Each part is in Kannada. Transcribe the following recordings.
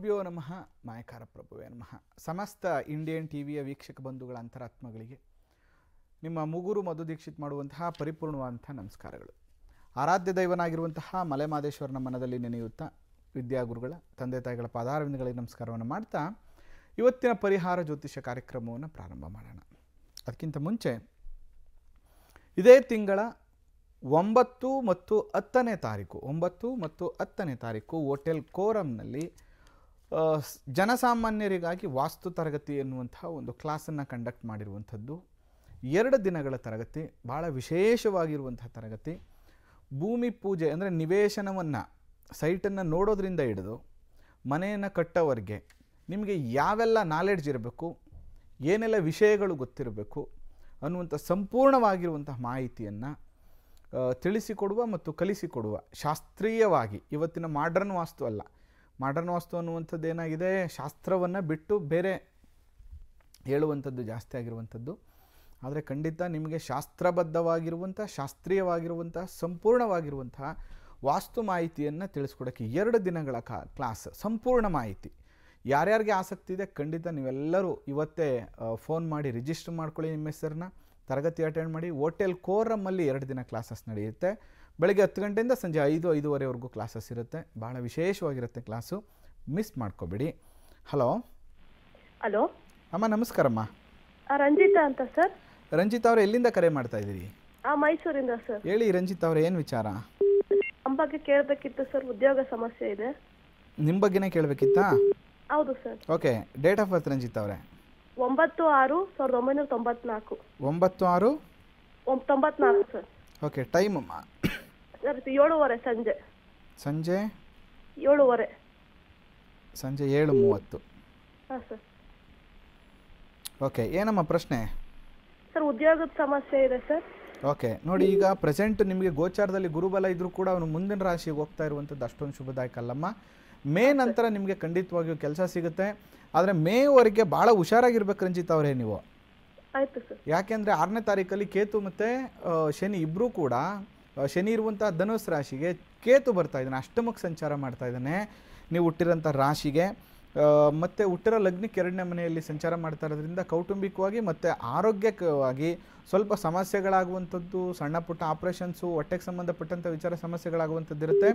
ಗುರುಭ್ಯೋ ನಮಃ. ಮಾಯಕಾರ ಪ್ರಭುವೇ ನಮಃ. ಸಮಸ್ತ ಇಂಡಿಯನ್ ಟಿವಿಯ ವೀಕ್ಷಕ ಬಂಧುಗಳ ಅಂತರಾತ್ಮಗಳಿಗೆ ನಿಮ್ಮ ಮುಗುರು ಮಧು ದೀಕ್ಷಿತ್ ಮಾಡುವಂತಹ ಪರಿಪೂರ್ಣವಾದಂಥ ನಮಸ್ಕಾರಗಳು. ಆರಾಧ್ಯ ದೈವನಾಗಿರುವಂತಹ ಮಲೆಮಾದೇಶ್ವರನ ಮನದಲ್ಲಿ ನೆನೆಯುತ್ತಾ ವಿದ್ಯಾಗುರುಗಳ ತಂದೆ ತಾಯಿಗಳ ಪಾದಾರವಿಂದಗಳಿಗೆ ನಮಸ್ಕಾರವನ್ನು ಮಾಡ್ತಾ ಇವತ್ತಿನ ಪರಿಹಾರ ಜ್ಯೋತಿಷ್ಯ ಕಾರ್ಯಕ್ರಮವನ್ನು ಪ್ರಾರಂಭ ಮಾಡೋಣ. ಅದಕ್ಕಿಂತ ಮುಂಚೆ ಇದೇ ತಿಂಗಳ ಒಂಬತ್ತು ಮತ್ತು ಹತ್ತನೇ ತಾರೀಕು, ಒಂಬತ್ತು ಮತ್ತು ಹತ್ತನೇ ತಾರೀಕು ಹೋಟೆಲ್ ಸ್- ಜನಸಾಮಾನ್ಯರಿಗಾಗಿ ವಾಸ್ತು ತರಗತಿ ಎನ್ನುವಂತಹ ಒಂದು ಕ್ಲಾಸನ್ನು ಕಂಡಕ್ಟ್ ಮಾಡಿರುವಂಥದ್ದು. ಎರಡು ದಿನಗಳ ತರಗತಿ ಭಾಳ ವಿಶೇಷವಾಗಿರುವಂತಹ ತರಗತಿ. ಭೂಮಿ ಪೂಜೆ ಅಂದರೆ ನಿವೇಶನವನ್ನು, ಸೈಟನ್ನು ನೋಡೋದ್ರಿಂದ ಹಿಡಿದು, ಮನೆಯನ್ನು ಕಟ್ಟೋವರೆಗೆ ನಿಮಗೆ ಯಾವೆಲ್ಲ ನಾಲೆಡ್ಜ್ ಇರಬೇಕು, ಏನೆಲ್ಲ ವಿಷಯಗಳು ಗೊತ್ತಿರಬೇಕು ಅನ್ನುವಂಥ ಸಂಪೂರ್ಣವಾಗಿರುವಂತಹ ಮಾಹಿತಿಯನ್ನು ತಿಳಿಸಿಕೊಡುವ ಮತ್ತು ಕಲಿಸಿಕೊಡುವ ಶಾಸ್ತ್ರೀಯವಾಗಿ, ಇವತ್ತಿನ ಮಾಡ್ರನ್ ವಾಸ್ತು ಅಲ್ಲ ಮಾಡ್ರನ್ ವಾಸ್ತು ಅನ್ನುವಂಥದ್ದು ಏನಾಗಿದೆ? ಶಾಸ್ತ್ರವನ್ನು ಬಿಟ್ಟು ಬೇರೆ ಹೇಳುವಂಥದ್ದು ಜಾಸ್ತಿ ಆಗಿರುವಂಥದ್ದು. ಆದರೆ ಖಂಡಿತ ನಿಮಗೆ ಶಾಸ್ತ್ರಬದ್ಧವಾಗಿರುವಂಥ, ಶಾಸ್ತ್ರೀಯವಾಗಿರುವಂಥ ಸಂಪೂರ್ಣವಾಗಿರುವಂತಹ ವಾಸ್ತು ಮಾಹಿತಿಯನ್ನು ತಿಳಿಸ್ಕೊಡೋಕ್ಕೆ ಎರಡು ದಿನಗಳ ಕ್ಲಾಸ್, ಸಂಪೂರ್ಣ ಮಾಹಿತಿ. ಯಾರ್ಯಾರಿಗೆ ಆಸಕ್ತಿ ಇದೆ ಖಂಡಿತ ನೀವೆಲ್ಲರೂ ಇವತ್ತೇ ಫೋನ್ ಮಾಡಿ ರಿಜಿಸ್ಟರ್ ಮಾಡ್ಕೊಳ್ಳಿ ನಿಮ್ಮ ಹೆಸರನ್ನ, ತರಗತಿ ಅಟೆಂಡ್ ಮಾಡಿ, ಹೋಟೆಲ್ ಕೋರಮ್ಮಲ್ಲಿ ಎರಡು ದಿನ ಕ್ಲಾಸಸ್ ನಡೆಯುತ್ತೆ. ಬೆಳಗ್ಗೆ ಹತ್ತು ಗಂಟೆಯಿಂದ ಸಂಜೆ ಐದು ಐದೂವರೆವರೆಗೂ ಕ್ಲಾಸಸ್ ಇರುತ್ತೆ. ಭಾಳ ವಿಶೇಷವಾಗಿರುತ್ತೆ ಕ್ಲಾಸು. ಮಿಸ್ ಮಾಡ್ಕೋಬೇಡಿ. ಹಲೋ? ಹಲೋ? ಅಮ್ಮ ನಮಸ್ಕಾರಮ್ಮ. ರಂಜಿತಾ ಅಂತ ಸರ್. ರಂಜಿತ್ ಅವ್ರು ಎಲ್ಲಿಂದ ಕರೆ ಮಾಡ್ತಾ ಇದ್ದೀರಿ? ಆ ಮೈಸೂರಿಂದ ಸರ್. ಹೇಳಿ ರಂಜಿತ್ ಅವ್ರ ಏನು ವಿಚಾರ? ನಮ್ಮ ಬಗ್ಗೆ ಕೇಳಬೇಕಿತ್ತು ಸರ್ ಉದ್ಯೋಗ ಸಮಸ್ಯೆ ಇದೆ. ನಿಮ್ಮ ಬಗ್ಗೆನೇ ಕೇಳಬೇಕಿತ್ತಾ? ಹೌದು sir. Okay date of birth Ranjith ಅವರೇ? ಒಂಬತ್ತು ಆರು ಸಾವಿರದ ಒಂಬೈನೂರ ತೊಂಬತ್ನಾಲ್ಕು. ಒಂಬತ್ತು ಆರು? ತೊಂಬತ್ನಾಲ್ಕು ಸರ್. ಓಕೆ ಟೈಮ್ ಸರ್ ಏಳುವರೆ ಸಂಜೆ. ಸಂಜೆ? ಏಳುವರೆ. ಸಂಜೆ ಏಳು ಮೂವತ್ತು ಹಾಂ ಸರ್. ಓಕೆ ಏನಮ್ಮ ಪ್ರಶ್ನೆ? ಸರ್ ಉದ್ಯೋಗದ ಸಮಸ್ಯೆ ಇದೆ ಸರ್. ಓಕೆ ನೋಡಿ ಈಗ ಪ್ರೆಸೆಂಟ್ ನಿಮಗೆ ಗೋಚಾರದಲ್ಲಿ ಗುರುಬಲ ಇದ್ರೂ ಕೂಡ ಅವನು ಮುಂದಿನ ರಾಶಿಗೆ ಹೋಗ್ತಾ ಇರುವಂಥದ್ದು ಅಷ್ಟೊಂದು ಶುಭದಾಯಕ ಅಲ್ಲಮ್ಮ. ಮೇ ನಂತರ ನಿಮಗೆ ಖಂಡಿತವಾಗಿಯೂ ಕೆಲಸ ಸಿಗುತ್ತೆ. ಆದರೆ ಮೇವರೆಗೆ ಭಾಳ ಹುಷಾರಾಗಿರ್ಬೇಕು ರಂಜಿತ್ ಅವರೇ ನೀವು. ಯಾಕೆಂದರೆ ಆರನೇ ತಾರೀಕಲ್ಲಿ ಕೇತು ಮತ್ತು ಶನಿ ಇಬ್ಬರೂ ಕೂಡ ಶನಿ ಇರುವಂಥ ಧನುಸ್ ರಾಶಿಗೆ ಕೇತು ಬರ್ತಾ ಇದ್ದಾನೆ ಅಷ್ಟಮಕ್ಕೆ ಸಂಚಾರ ಮಾಡ್ತಾ ಇದ್ದಾನೆ. ನೀವು ಹುಟ್ಟಿರೋಂಥ ರಾಶಿಗೆ ಮತ್ತೆ ಹುಟ್ಟಿರೋ ಲಗ್ನಕ್ಕೆ ಎರಡನೇ ಮನೆಯಲ್ಲಿ ಸಂಚಾರ ಮಾಡ್ತಾ ಇರೋದ್ರಿಂದ ಕೌಟುಂಬಿಕವಾಗಿ ಮತ್ತು ಆರೋಗ್ಯಕವಾಗಿ ಸ್ವಲ್ಪ ಸಮಸ್ಯೆಗಳಾಗುವಂಥದ್ದು ಸಣ್ಣ ಪುಟ್ಟ ಆಪ್ರೇಷನ್ಸು ಹೊಟ್ಟೆಗೆ ಸಂಬಂಧಪಟ್ಟಂಥ ವಿಚಾರ ಸಮಸ್ಯೆಗಳಾಗುವಂಥದ್ದು ಇರುತ್ತೆ.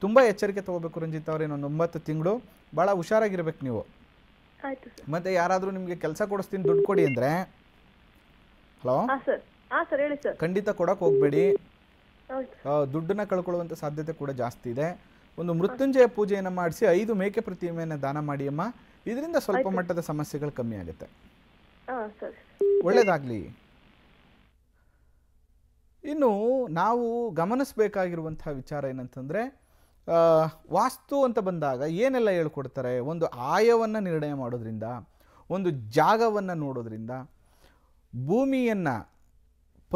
ತುಂಬ ಎಚ್ಚರಿಕೆ ತೊಗೋಬೇಕು ರಂಜಿತ್ ಅವ್ರು ಇನ್ನೊಂದು ಒಂಬತ್ತು ತಿಂಗಳು. ಭಾಳ ಹುಷಾರಾಗಿರ್ಬೇಕು ನೀವು. ಮತ್ತೆ ಯಾರಾದರೂ ನಿಮಗೆ ಕೆಲಸ ಕೊಡಿಸ್ತೀನಿ ದುಡ್ಡು ಕೊಡಿ ಅಂದರೆ. ಹಲೋ? ಖಂಡಿತ ಕೊಡಕ್ಕೆ ಹೋಗಬೇಡಿ. ದುಡ್ಡನ್ನ ಕಳ್ಕೊಳ್ಳುವಂತ ಸಾಧ್ಯತೆ ಕೂಡ ಜಾಸ್ತಿ ಇದೆ. ಒಂದು ಮೃತ್ಯುಂಜಯ ಪೂಜೆಯನ್ನು ಮಾಡಿಸಿ ಐದು ಮೇಕೆ ಪ್ರತಿಮೆಯನ್ನು ದಾನ ಮಾಡಿ ಅಮ್ಮ ಇದರಿಂದ ಸ್ವಲ್ಪ ಮಟ್ಟದ ಸಮಸ್ಯೆಗಳು ಕಮ್ಮಿ ಆಗುತ್ತೆ. ಒಳ್ಳೇದಾಗ್ಲಿ. ಇನ್ನು ನಾವು ಗಮನಿಸಬೇಕಾಗಿರುವಂತಹ ವಿಚಾರ ಏನಂತಂದ್ರೆ ಆ, ವಾಸ್ತು ಅಂತ ಬಂದಾಗ ಏನೆಲ್ಲ ಹೇಳ್ಕೊಡ್ತಾರೆ? ಒಂದು ಆಯವನ್ನು ನಿರ್ಣಯ ಮಾಡೋದ್ರಿಂದ ಒಂದು ಜಾಗವನ್ನು ನೋಡೋದ್ರಿಂದ ಭೂಮಿಯನ್ನು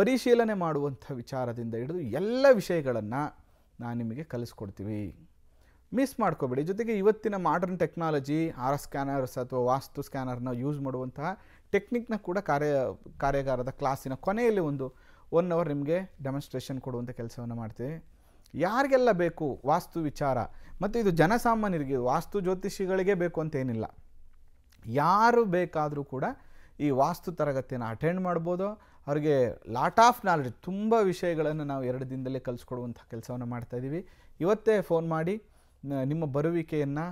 ಪರಿಶೀಲನೆ ಮಾಡುವಂಥ ವಿಚಾರದಿಂದ ಹಿಡಿದು ಎಲ್ಲ ವಿಷಯಗಳನ್ನು ನಾನು ನಿಮಗೆ ಕಲಿಸ್ಕೊಡ್ತೀವಿ. ಮಿಸ್ ಮಾಡ್ಕೋಬೇಡಿ. ಜೊತೆಗೆ ಇವತ್ತಿನ ಮಾಡರ್ನ್ ಟೆಕ್ನಾಲಜಿ ಆರ್ ಸ್ಕ್ಯಾನರ್ಸ್ ಅಥವಾ ವಾಸ್ತು ಸ್ಕ್ಯಾನರ್ನ ಯೂಸ್ ಮಾಡುವಂತಹ ಟೆಕ್ನಿಕ್ನ ಕೂಡ ಕಾರ್ಯ, ಕಾರ್ಯಾಗಾರದ ಕ್ಲಾಸಿನ ಕೊನೆಯಲ್ಲಿ ಒಂದು ಒನ್ ಅವರ್ ನಿಮಗೆ ಡೆಮಾನ್ಸ್ಟ್ರೇಷನ್ ಕೊಡುವಂಥ ಕೆಲಸವನ್ನು ಮಾಡ್ತೀವಿ. ಯಾರಿಗೆಲ್ಲ ಬೇಕು ವಾಸ್ತು ವಿಚಾರ, ಮತ್ತು ಇದು ಜನಸಾಮಾನ್ಯರಿಗೆ, ವಾಸ್ತು ಜ್ಯೋತಿಷಿಗಳಿಗೆ ಬೇಕು ಅಂತೇನಿಲ್ಲ ಯಾರು ಬೇಕಾದರೂ ಕೂಡ ಈ ವಾಸ್ತು ತರಗತಿಯನ್ನು ಅಟೆಂಡ್ ಮಾಡ್ಬೋದು. ಅವ್ರಿಗೆ ಲಾಟ್ ಆಫ್ ನಾಲೆಡ್ಜ್ ತುಂಬ ವಿಷಯಗಳನ್ನು ನಾವು ಎರಡು ದಿನದಲ್ಲೇ ಕಲಿಸ್ಕೊಡುವಂಥ ಕೆಲಸವನ್ನು ಮಾಡ್ತಾಯಿದ್ದೀವಿ ಇವತ್ತೇ ಫೋನ್ ಮಾಡಿ ನಿಮ್ಮ ಬರುವಿಕೆಯನ್ನು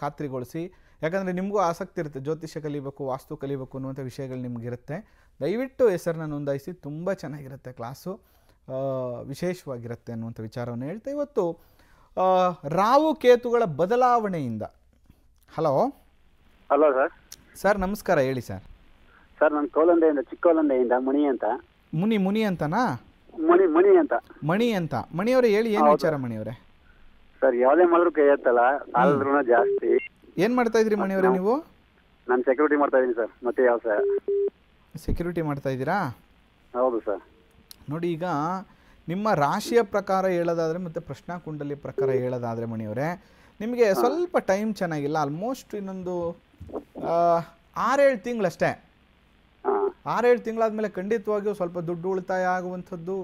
ಖಾತ್ರಿಗೊಳಿಸಿ. ಯಾಕಂದರೆ ನಿಮಗೂ ಆಸಕ್ತಿ ಇರುತ್ತೆ ಜ್ಯೋತಿಷ್ಯ ಕಲಿಬೇಕು ವಾಸ್ತು ಕಲಿಬೇಕು ಅನ್ನುವಂಥ ವಿಷಯಗಳು ನಿಮಗಿರುತ್ತೆ. ದಯವಿಟ್ಟು ಹೆಸರನ್ನ ನೋಂದಾಯಿಸಿ ತುಂಬ ಚೆನ್ನಾಗಿರುತ್ತೆ ಕ್ಲಾಸು ವಿಶೇಷವಾಗಿರುತ್ತೆ ಅನ್ನುವಂಥ ವಿಚಾರವನ್ನು ಹೇಳ್ತಾ ಇವತ್ತು ರಾವು ಕೇತುಗಳ ಬದಲಾವಣೆಯಿಂದ. ಹಲೋ ಹಲೋ ಸರ್ ಸರ್ ನಮಸ್ಕಾರ ಹೇಳಿ ಸರ್ ಸರ್ ನಾನು ಕೋಲಂಡೆಯಿಂದ ಚಿಕ್ಕೋಲಂದೆಯಿಂದ ಮಣಿ ಅಂತ. ಮುನಿ ಮುನಿ ಅಂತನಾ? ಮಣಿ ಮಣಿ ಅಂತ. ಮಣಿ ಅಂತ. ಮಣಿಯವರೇ ಹೇಳಿ ಏನು ವಿಚಾರ ಮಣಿಯವರೇ? ಸರ್ ಯಾವುದೇ ಮಾಡಿದ್ರು ಕೈ ಎತ್ತಲ್ಲ ಜಾಸ್ತಿ. ಏನು ಮಾಡ್ತಾ ಇದ್ರಿ ಮಣಿಯವರೇ ನೀವು? ನಾನು ಸೆಕ್ಯೂರಿಟಿ ಮಾಡ್ತಾ ಇದ್ದೀನಿ ಸರ್ ಮತ್ತೆ ಯಾವ ಸರ್ ಸೆಕ್ಯೂರಿಟಿ ಮಾಡ್ತಾ ಇದ್ದೀರಾ? ಹೌದು ಸರ್. ನೋಡಿ ಈಗ ನಿಮ್ಮ ರಾಶಿಯ ಪ್ರಕಾರ ಹೇಳೋದಾದರೆ ಮತ್ತು ಪ್ರಶ್ನಾ ಕುಂಡಲಿ ಪ್ರಕಾರ ಹೇಳೋದಾದರೆ ಮಣಿಯವರೇ ನಿಮಗೆ ಸ್ವಲ್ಪ ಟೈಮ್ ಚೆನ್ನಾಗಿಲ್ಲ ಆಲ್ಮೋಸ್ಟ್ ಇನ್ನೊಂದು ಆ, ಆರೇಳು ತಿಂಗಳಷ್ಟೇ. ಆರೇಳು ತಿಂಗಳಾದ್ಮೇಲೆ ಖಂಡಿತವಾಗಿಯೂ ಸ್ವಲ್ಪ ದುಡ್ಡು ಉಳಿತಾಯ ಆಗುವಂಥದ್ದು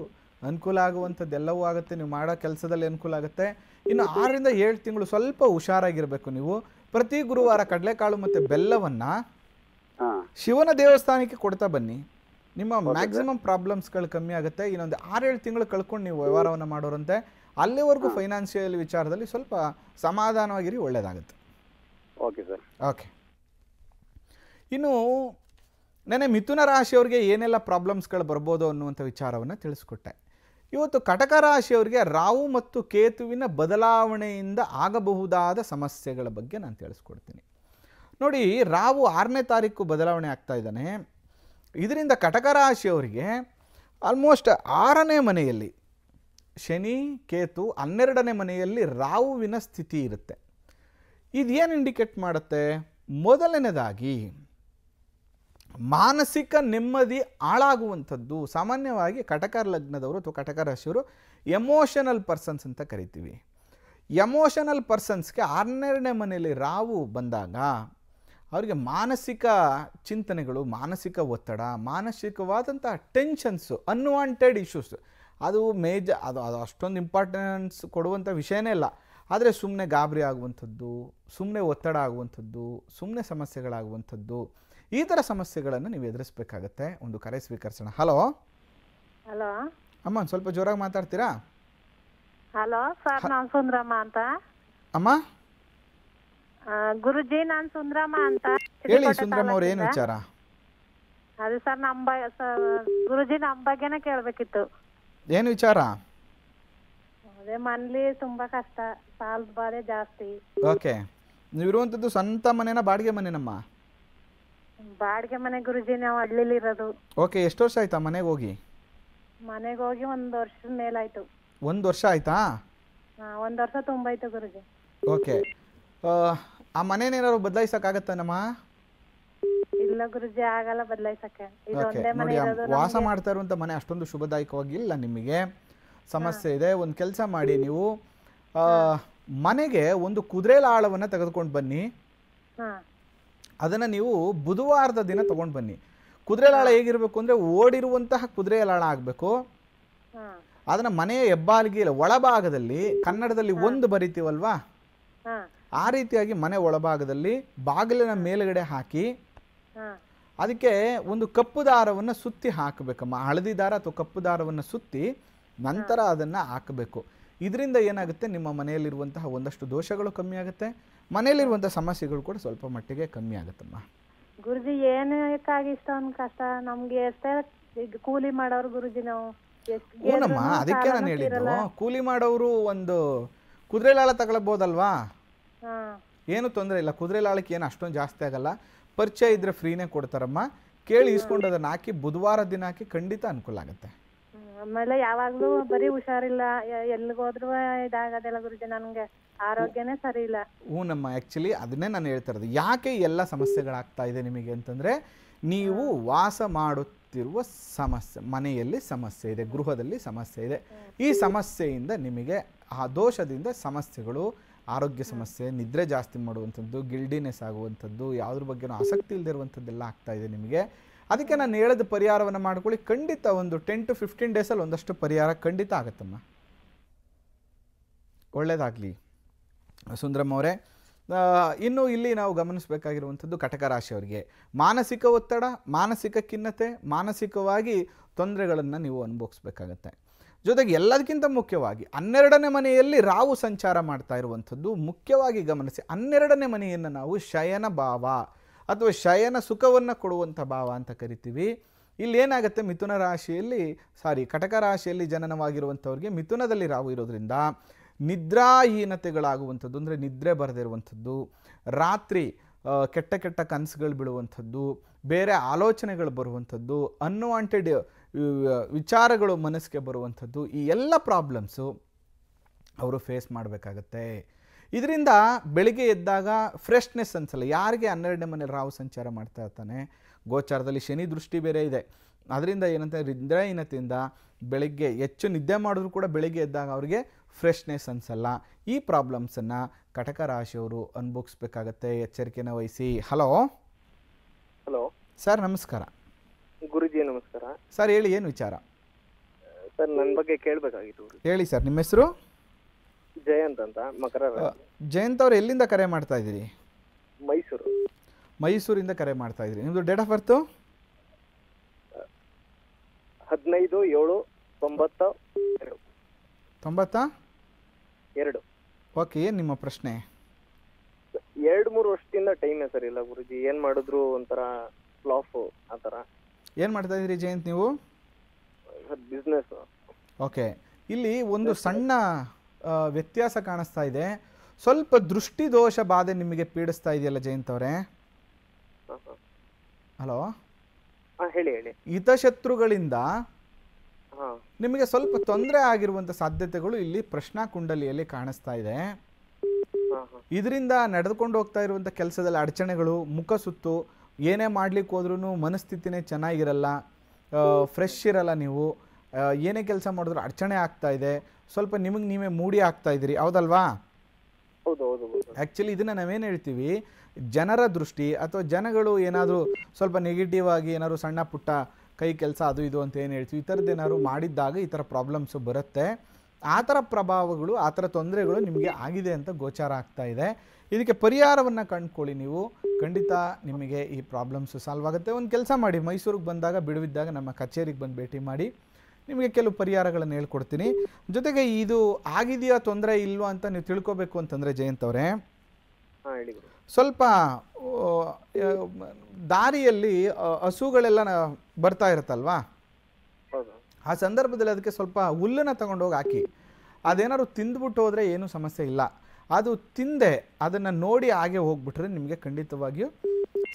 ಅನುಕೂಲ ಆಗುವಂಥದ್ದು ಎಲ್ಲವೂ ಆಗುತ್ತೆ. ನೀವು ಮಾಡೋ ಕೆಲಸದಲ್ಲಿ ಅನುಕೂಲ ಆಗುತ್ತೆ. ಇನ್ನು ಆರರಿಂದ ಏಳು ತಿಂಗಳು ಸ್ವಲ್ಪ ಹುಷಾರಾಗಿರಬೇಕು ನೀವು. ಪ್ರತಿ ಗುರುವಾರ ಕಡಲೆಕಾಳು ಮತ್ತು ಬೆಲ್ಲವನ್ನು ಶಿವನ ದೇವಸ್ಥಾನಕ್ಕೆ ಕೊಡ್ತಾ ಬನ್ನಿ. ನಿಮ್ಮ ಮ್ಯಾಕ್ಸಿಮಮ್ ಪ್ರಾಬ್ಲಮ್ಸ್ಗಳು ಕಮ್ಮಿ ಆಗುತ್ತೆ. ಇನ್ನೊಂದು ಆರೇಳು ತಿಂಗಳು ಕಳ್ಕೊಂಡು ನೀವು ವ್ಯವಹಾರವನ್ನು ಮಾಡೋರಂತೆ. ಅಲ್ಲಿವರೆಗೂ ಫೈನಾನ್ಷಿಯಲ್ ವಿಚಾರದಲ್ಲಿ ಸ್ವಲ್ಪ ಸಮಾಧಾನವಾಗಿರಿ ಒಳ್ಳೆಯದಾಗುತ್ತೆ ಓಕೆ ಸರ್. ಓಕೆ. ಇನ್ನು ನೆನೆ ಮಿಥುನ ರಾಶಿಯವರಿಗೆ ಏನೆಲ್ಲ ಪ್ರಾಬ್ಲಮ್ಸ್ಗಳು ಬರ್ಬೋದು ಅನ್ನುವಂಥ ವಿಚಾರವನ್ನು ತಿಳಿಸ್ಕೊಟ್ಟೆ. ಇವತ್ತು ಕಟಕ ರಾಶಿಯವರಿಗೆ ರಾಹು ಮತ್ತು ಕೇತುವಿನ ಬದಲಾವಣೆಯಿಂದ ಆಗಬಹುದಾದ ಸಮಸ್ಯೆಗಳ ಬಗ್ಗೆ ನಾನು ತಿಳಿಸ್ಕೊಡ್ತೀನಿ. ನೋಡಿ, ರಾಹು ಆರನೇ ತಾರೀಕು ಬದಲಾವಣೆ ಆಗ್ತಾ ಇದ್ದಾನೆ. ಇದರಿಂದ ಕಟಕ ರಾಶಿಯವರಿಗೆ ಆಲ್ಮೋಸ್ಟ್ ಆರನೇ ಮನೆಯಲ್ಲಿ ಶನಿ, ಕೇತು ಹನ್ನೆರಡನೇ ಮನೆಯಲ್ಲಿ ರಾಹುವಿನ ಸ್ಥಿತಿ ಇರುತ್ತೆ. ಇದೇನು ಇಂಡಿಕೇಟ್ ಮಾಡುತ್ತೆ? ಮೊದಲನೇದಾಗಿ ಮಾನಸಿಕ ನೆಮ್ಮದಿ ಹಾಳಾಗುವಂಥದ್ದು ಸಾಮಾನ್ಯವಾಗಿ ಕಟಕರ ಲಗ್ನದವರು ಅಥವಾ ಕಟಕ ರಾಶಿಯವರು ಎಮೋಷನಲ್ ಪರ್ಸನ್ಸ್ ಅಂತ ಕರಿತೀವಿ. ಎಮೋಷನಲ್ ಪರ್ಸನ್ಸ್ಗೆ ಹನ್ನೆರಡನೇ ಮನೆಯಲ್ಲಿ ರಾವು ಬಂದಾಗ ಅವರಿಗೆ ಮಾನಸಿಕ ಚಿಂತನೆಗಳು, ಮಾನಸಿಕ ಒತ್ತಡ, ಮಾನಸಿಕವಾದಂಥ ಟೆನ್ಷನ್ಸು ಅನ್ವಾಂಟೆಡ್ ಇಶ್ಯೂಸ್ ಅದು ಮೇಜ ಅದು ಅದು ಅಷ್ಟೊಂದು ಇಂಪಾರ್ಟೆನ್ಸ್ ಕೊಡುವಂಥ ವಿಷಯನೇ ಇಲ್ಲ. ಆದರೆ ಸುಮ್ಮನೆ ಗಾಬರಿ ಆಗುವಂಥದ್ದು ಸುಮ್ಮನೆ ಒತ್ತಡ ಆಗುವಂಥದ್ದು ಸುಮ್ಮನೆ ಸಮಸ್ಯೆಗಳಾಗುವಂಥದ್ದು ಈ ಥರ ಸಮಸ್ಯೆಗಳನ್ನು ನೀವು ಎದುರಿಸ್ಬೇಕಾಗತ್ತೆ. ಒಂದು ಕರೆ ಸ್ವೀಕರಿಸೋಣ. ಹಲೋ ಹಲೋ ಅಮ್ಮ ಒಂದು ಸ್ವಲ್ಪ ಜೋರಾಗಿ ಮಾತಾಡ್ತೀರಾ? ಹಲೋ ಸರ್ ನಾನು ಸುಂದ್ರಮ್ಮ ಅಂತ. ಅಮ್ಮ? ಗುರುಜಿ ನಾನು ಸುಂದ್ರಮ್ಮ ಅಂತ. ಹೇಳಿ ಸುಂದ್ರಮ್ಮ ಅವ್ರು ಏನು ವಿಚಾರ? ಅದು ಸರ್ ನಮ್ಮ ಗುರುಜಿ ನಮ್ಮ ಬಗ್ಗೆನೇ ಕೇಳಬೇಕಿತ್ತು. ಏನು ವಿಚಾರ? ಅದೇ ಮನೇಲಿ ತುಂಬಾ ಕಷ್ಟ. ಸಾಲದ ಬಾಧೆ ಜಾಸ್ತಿ. ಓಕೆ ನೀವು ಇರುವಂತದ್ದು ಸ್ವಂತ ಮನೆನ ಬಾಡಿಗೆ ಮನೆನಮ್ಮ? ಬಾಡಿಗೆ ಮನೆ ಗುರುಜಿ ನಾವು ಹಳ್ಳಿಲಿ ಇರೋದು. ಓಕೆ ಎಷ್ಟು ವರ್ಷ ಆಯ್ತಾ ಮನೆಗೆ ಹೋಗಿ? ಮನೆಗೆ ಹೋಗಿ ಒಂದು ವರ್ಷದ ಮೇಲಾಯ್ತು ಒಂದು ವರ್ಷ ಆಯ್ತಾ? ಒಂದು ವರ್ಷ ತುಂಬಾಯ್ತು ಗುರುಜಿ. ಓಕೆ ಆ ಮನೇನೇನಾದ್ರು ಬದಲಾಯಿಸೋಕ್ಕಾಗತ್ತನಮ್ಮ? ಇಲ್ಲ ಗುರುಜಿ ಆಗಲ್ಲ ಬದಲಾಯಿಸಕ್ಕೆ. ಓಕೆ ನೋಡಿ ವಾಸ ಮಾಡ್ತಾ ಇರುವಂಥ ಮನೆ ಅಷ್ಟೊಂದು ಶುಭದಾಯಕವಾಗಿಲ್ಲ ನಿಮಗೆ. ಸಮಸ್ಯೆ ಇದೆ ಒಂದು ಕೆಲಸ ಮಾಡಿ ನೀವು. ಆ, ಮನೆಗೆ ಒಂದು ಕುದುರೆಲ ಆಳವನ್ನ ತೆಗೆದುಕೊಂಡು ಬನ್ನಿ. ಹಾ. ಅದನ್ನು ನೀವು ಬುಧವಾರದ ದಿನ ತಗೊಂಡು ಬನ್ನಿ. ಕುದುರೆ ಲಾಳ ಹೇಗಿರಬೇಕು ಅಂದರೆ ಓಡಿರುವಂತಹ ಕುದುರೆ ಲಾಳ ಆಗಬೇಕು. ಅದನ್ನು ಮನೆಯ ಹೆಬ್ಬಾಲಿಗೆ ಇಲ್ಲ ಒಳಭಾಗದಲ್ಲಿ ಕನ್ನಡದಲ್ಲಿ ಒಂದು ಬರಿತೀವಲ್ವಾ? ಆ ರೀತಿಯಾಗಿ ಮನೆ ಒಳಭಾಗದಲ್ಲಿ ಬಾಗಿಲಿನ ಮೇಲುಗಡೆ ಹಾಕಿ ಅದಕ್ಕೆ ಒಂದು ಕಪ್ಪು ದಾರವನ್ನು ಸುತ್ತಿ ಹಾಕಬೇಕಮ್ಮ ಹಳದಿ ದಾರ ಅಥವಾ ಕಪ್ಪು ದಾರವನ್ನು ಸುತ್ತಿ ನಂತರ ಅದನ್ನು ಹಾಕಬೇಕು. ಇದರಿಂದ ಏನಾಗುತ್ತೆ? ನಿಮ್ಮ ಮನೆಯಲ್ಲಿರುವಂತಹ ಒಂದಷ್ಟು ದೋಷಗಳು ಕಮ್ಮಿ ಆಗುತ್ತೆ. ಮನೆಯಲ್ಲಿರುವಂಥ ಸಮಸ್ಯೆಗಳು ಕೂಡ ಸ್ವಲ್ಪ ಮಟ್ಟಿಗೆ ಕಮ್ಮಿ ಆಗುತ್ತಮ್ಮ. ಗುರುಜಿ ಏನಕ್ಕಾಗಿ ಇಷ್ಟೊಂದು ಕಷ್ಟ? ನಮ್ಗೆ ಎಷ್ಟೇ ಕೂಲಿ ಮಾಡೋರು ಗುರುಜಿ ನಾವು ಏನಮ್ಮ ಹೂನಮ್ಮ ಅದಕ್ಕೆ ನಾನು ಹೇಳಿದ್ದು. ಕೂಲಿ ಮಾಡೋರು ಒಂದು ಕುದುರೆ ಲಾಳ ತಗೊಳ್ಬೋದಲ್ವಾ? ಹಾ. ಏನು ತೊಂದರೆ ಇಲ್ಲ. ಕುದುರೆ ಲಾಳಕ್ಕೆ ಏನು ಅಷ್ಟೊಂದು ಜಾಸ್ತಿ ಆಗಲ್ಲ. ಪರಿಚಯ ಇದ್ರೆ ಫ್ರೀನೇ ಕೊಡ್ತಾರಮ್ಮ. ಕೇಳಿ ಇಸ್ಕೊಂಡು ಅದನ್ನ ಹಾಕಿ ಬುಧವಾರ ದಿನ ಹಾಕಿ ಖಂಡಿತ ಅನುಕೂಲ ಆಗುತ್ತೆ. ಆಮೇಲೆ ಯಾವಾಗ್ಲೂ ಬರೀ ಹುಷಾರಿಲ್ಲ. ಎಲ್ಲಿಗೋದ್ರೂ ಇದಾಗದಿಲ್ಲ ಗುರುಜಿ ನನ್ಗೆ. ಆರೋಗ್ಯನೇ ಸರಿ ಇಲ್ಲ. ನಮ್ಮ ಆ್ಯಕ್ಚುಲಿ ಅದನ್ನೇ ನಾನು ಹೇಳ್ತಾ ಇರೋದು. ಯಾಕೆ ಎಲ್ಲ ಸಮಸ್ಯೆಗಳಾಗ್ತಾ ಇದೆ ನಿಮಗೆ ಅಂತಂದರೆ ನೀವು ವಾಸ ಮಾಡುತ್ತಿರುವ ಸಮಸ್ಯೆ ಮನೆಯಲ್ಲಿ ಸಮಸ್ಯೆ ಇದೆ ಗೃಹದಲ್ಲಿ ಸಮಸ್ಯೆ ಇದೆ. ಈ ಸಮಸ್ಯೆಯಿಂದ ನಿಮಗೆ ಆ ದೋಷದಿಂದ ಸಮಸ್ಯೆಗಳು ಆರೋಗ್ಯ ಸಮಸ್ಯೆ ನಿದ್ರೆ ಜಾಸ್ತಿ ಮಾಡುವಂಥದ್ದು ಗಿಲ್ಡಿನೆಸ್ ಆಗುವಂಥದ್ದು ಯಾವುದ್ರ ಬಗ್ಗೆನೂ ಆಸಕ್ತಿ ಇಲ್ಲದಿರುವಂಥದ್ದೆಲ್ಲ ಆಗ್ತಾ ಇದೆ ನಿಮಗೆ. ಅದಕ್ಕೆ ನಾನು ಹೇಳಿದ ಪರಿಹಾರವನ್ನು ಮಾಡ್ಕೊಳ್ಳಿ. ಖಂಡಿತ ಒಂದು ಟೆನ್ ಟು ಫಿಫ್ಟೀನ್ ಡೇಸಲ್ಲಿ ಒಂದಷ್ಟು ಪರಿಹಾರ ಖಂಡಿತ ಆಗುತ್ತಮ್ಮ. ಒಳ್ಳೆಯದಾಗಲಿ ಸುಂದರಮ್ಮ ಅವರೇ ಇನ್ನು ಇಲ್ಲಿ ನಾವು ಗಮನಿಸಬೇಕಾಗಿರುವಂಥದ್ದು ಕಟಕ ರಾಶಿಯವರಿಗೆ ಮಾನಸಿಕ ಒತ್ತಡ, ಮಾನಸಿಕ ಖಿನ್ನತೆ, ಮಾನಸಿಕವಾಗಿ ತೊಂದರೆಗಳನ್ನು ನೀವು ಅನುಭವಿಸ್ಬೇಕಾಗತ್ತೆ. ಜೊತೆಗೆ ಎಲ್ಲದಕ್ಕಿಂತ ಮುಖ್ಯವಾಗಿ ಹನ್ನೆರಡನೇ ಮನೆಯಲ್ಲಿ ರಾವು ಸಂಚಾರ ಮಾಡ್ತಾ ಇರುವಂಥದ್ದು ಮುಖ್ಯವಾಗಿ ಗಮನಿಸಿ ಹನ್ನೆರಡನೇ ಮನೆಯನ್ನು ನಾವು ಶಯನ ಭಾವ ಅಥವಾ ಶಯನ ಸುಖವನ್ನು ಕೊಡುವಂಥ ಭಾವ ಅಂತ ಕರಿತೀವಿ. ಇಲ್ಲಿ ಏನಾಗುತ್ತೆ? ಮಿಥುನ ರಾಶಿಯಲ್ಲಿ ಸಾರಿ ಕಟಕ ರಾಶಿಯಲ್ಲಿ ಜನನವಾಗಿರುವಂಥವ್ರಿಗೆ ಮಿಥುನದಲ್ಲಿ ರಾವು ಇರೋದ್ರಿಂದ ನಿದ್ರಾಹೀನತೆಗಳಾಗುವಂಥದ್ದು, ಅಂದರೆ ನಿದ್ರೆ ಬರದಿರುವಂಥದ್ದು, ರಾತ್ರಿ ಕೆಟ್ಟ ಕೆಟ್ಟ ಕನಸುಗಳು ಬೀಳುವಂಥದ್ದು, ಬೇರೆ ಆಲೋಚನೆಗಳು ಬರುವಂಥದ್ದು ಅನ್ವಾಂಟೆಡ್ ವಿಚಾರಗಳು ಮನಸ್ಸಿಗೆ ಬರುವಂಥದ್ದು, ಈ ಎಲ್ಲ ಪ್ರಾಬ್ಲಮ್ಸು ಅವರು ಫೇಸ್ ಮಾಡಬೇಕಾಗತ್ತೆ. ಇದರಿಂದ ಬೆಳಿಗ್ಗೆ ಎದ್ದಾಗ ಫ್ರೆಶ್ನೆಸ್ ಅನ್ಸಲ್ಲ, ಯಾರಿಗೆ ಹನ್ನೆರಡನೇ ಮನೇಲಿ ರಾವು ಸಂಚಾರ ಮಾಡ್ತಾ ಇರ್ತಾನೆ, ಗೋಚಾರದಲ್ಲಿ ಶನಿ ದೃಷ್ಟಿ ಬೇರೆ ಇದೆ. ಅದರಿಂದ ಏನಂತ, ನಿದ್ರಾಹೀನತೆಯಿಂದ ಬೆಳಿಗ್ಗೆ ಹೆಚ್ಚು ನಿದ್ದೆ ಮಾಡಿದ್ರು ಕೂಡ ಬೆಳಿಗ್ಗೆ ಎದ್ದಾಗ ಅವರಿಗೆ ಫ್ರೆಶ್ನೆಸ್ ಅನ್ಸಲ್ಲ. ಈ ಪ್ರಾಬ್ಲಮ್ಸನ್ನು ಕಟಕ ರಾಶಿಯವರು ಅನುಭವಿಸ್ಬೇಕಾಗತ್ತೆ ಎಚ್ಚರಿಕೆನ ವಹಿಸಿ. ಹಲೋ ಹಲೋ ಸರ್ ನಮಸ್ಕಾರ. ಗುರುಜಿ ನಮಸ್ಕಾರ. ಸರ್ ಹೇಳಿ ಏನು ವಿಚಾರ? ಸರ್ ನನ್ನ ಬಗ್ಗೆ ಕೇಳಬೇಕಾಗಿತ್ತು ಹೇಳಿ ಸರ್ ನಿಮ್ಮ ಹೆಸರು? ಜಯಂತ್ ಅಂತ ಮಕರ. ಜಯಂತ್ ಅವ್ರು ಎಲ್ಲಿಂದ ಕರೆ ಮಾಡ್ತಾ ಇದ್ದೀರಿ? ಮೈಸೂರು. ಮೈಸೂರಿಂದ ಕರೆ ಮಾಡ್ತಾ ಇದ್ದೀರಿ. ನಿಮ್ಮದು ಡೇಟ್ ಆಫ್ ಬರ್ತು ಹದಿನೈದು ಏಳು ತೊಂಬತ್ತ ತೊಂಬತ್ತಾ? ಎರಡು. ಓಕೆ ಏನು ನಿಮ್ಮ ಪ್ರಶ್ನೆ? ಎರಡು ಮೂರು ವರ್ಷದಿಂದ ಟೈಮೇ ಸರ್ ಇಲ್ಲ ಗುರುಜಿ. ಏನು ಮಾಡಿದ್ರು ಒಂಥರ ಫ್ಲಾಫ್ ಆ ಥರ. ಏನು ಮಾಡ್ತಾ ಇದ್ದೀರಿ ಜಯಂತ್ ನೀವು? Sir business. ಓಕೆ ಇಲ್ಲಿ ಒಂದು ಸಣ್ಣ ವ್ಯತ್ಯಾಸ ಕಾಣಿಸ್ತಾ ಇದೆ. ಸ್ವಲ್ಪ ದೃಷ್ಟಿ ದೋಷ ಬಾಧೆ ನಿಮಗೆ ಪೀಡಿಸ್ತಾ ಇದೆಯಲ್ಲ ಜಯಂತ್ ಅವರೇ? ಹಲೋ? ಹಾಂ ಹೇಳಿ ಹೇಳಿ. ಹಿತಶತ್ರುಗಳಿಂದ ನಿಮಗೆ ಸ್ವಲ್ಪ ತೊಂದರೆ ಆಗಿರುವಂಥ ಸಾಧ್ಯತೆಗಳು ಇಲ್ಲಿ ಪ್ರಶ್ನಾ ಕುಂಡಲಿಯಲ್ಲಿ ಕಾಣಿಸ್ತಾ ಇದೆ. ಇದರಿಂದ ನಡೆದುಕೊಂಡು ಹೋಗ್ತಾ ಇರುವಂಥ ಕೆಲಸದಲ್ಲಿ ಅಡಚಣೆಗಳು ಮುಖ ಸುತ್ತು ಏನೇ ಮಾಡ್ಲಿಕ್ಕೆ ಹೋದ್ರೂ ಮನಸ್ಥಿತಿನೇ ಚೆನ್ನಾಗಿರಲ್ಲ ಫ್ರೆಶ್ ಇರಲ್ಲ ನೀವು ಏನೇ ಕೆಲಸ ಮಾಡಿದ್ರು ಅಡಚಣೆ ಆಗ್ತಾ ಇದೆ. ಸ್ವಲ್ಪ ನಿಮಗೆ ನೀವೇ ಮೂಡಿ ಆಗ್ತಾ ಇದ್ದೀರಿ ಹೌದಲ್ವಾ? ಹೌದು ಹೌದು ಹೌದು. ಆ್ಯಕ್ಚುಲಿ ಇದನ್ನ ನಾವೇನು ಹೇಳ್ತೀವಿ ಜನರ ದೃಷ್ಟಿ ಅಥವಾ ಜನಗಳು ಏನಾದರೂ ಸ್ವಲ್ಪ ನೆಗೆಟಿವ್ ಆಗಿ ಏನಾದ್ರು ಸಣ್ಣ ಪುಟ್ಟ ಕೈ ಕೆಲಸ ಅದು ಇದು ಅಂತ ಏನು ಹೇಳ್ತೀವಿ, ಈ ಥರದ್ದು ಏನಾದ್ರು ಮಾಡಿದ್ದಾಗ ಈ ಥರ ಪ್ರಾಬ್ಲಮ್ಸು ಬರುತ್ತೆ. ಆ ಥರ ಪ್ರಭಾವಗಳು, ಆ ಥರ ತೊಂದರೆಗಳು ನಿಮಗೆ ಆಗಿದೆ ಅಂತ ಗೋಚಾರ ಆಗ್ತಾ ಇದೆ. ಇದಕ್ಕೆ ಪರಿಹಾರವನ್ನು ಕಂಡುಕೊಳ್ಳಿ ನೀವು. ಖಂಡಿತ ನಿಮಗೆ ಈ ಪ್ರಾಬ್ಲಮ್ಸು ಸಾಲ್ವ್ ಆಗುತ್ತೆ. ಒಂದು ಕೆಲಸ ಮಾಡಿ, ಮೈಸೂರಿಗೆ ಬಂದಾಗ, ಬಿಡುವಿದ್ದಾಗ ನಮ್ಮ ಕಚೇರಿಗೆ ಬಂದು ಭೇಟಿ ಮಾಡಿ, ನಿಮಗೆ ಕೆಲವು ಪರಿಹಾರಗಳನ್ನು ಹೇಳ್ಕೊಡ್ತೀನಿ. ಜೊತೆಗೆ ಇದು ಆಗಿದೆಯಾ ತೊಂದರೆ ಇಲ್ವಾ ಅಂತ ನೀವು ತಿಳ್ಕೊಬೇಕು ಅಂತಂದರೆ ಜಯಂತ್ ಅವರೇ. ಸ್ವಲ್ಪ ದಾರಿಯಲ್ಲಿ ಹಸುಗಳೆಲ್ಲ ಬರ್ತಾ ಇರುತ್ತಲ್ವಾ? ಆ ಸಂದರ್ಭದಲ್ಲಿ ಅದಕ್ಕೆ ಸ್ವಲ್ಪ ಹುಲ್ಲನ್ನು ತಗೊಂಡೋಗಿ ಹಾಕಿ. ಅದೇನಾದ್ರು ತಿಂದ್ಬಿಟ್ಟು ಹೋದರೆ ಏನೂ ಸಮಸ್ಯೆ ಇಲ್ಲ. ಅದು ತಿಂದೆ ಅದನ್ನು ನೋಡಿ ಹಾಗೆ ಹೋಗ್ಬಿಟ್ರೆ ನಿಮಗೆ ಖಂಡಿತವಾಗಿಯೂ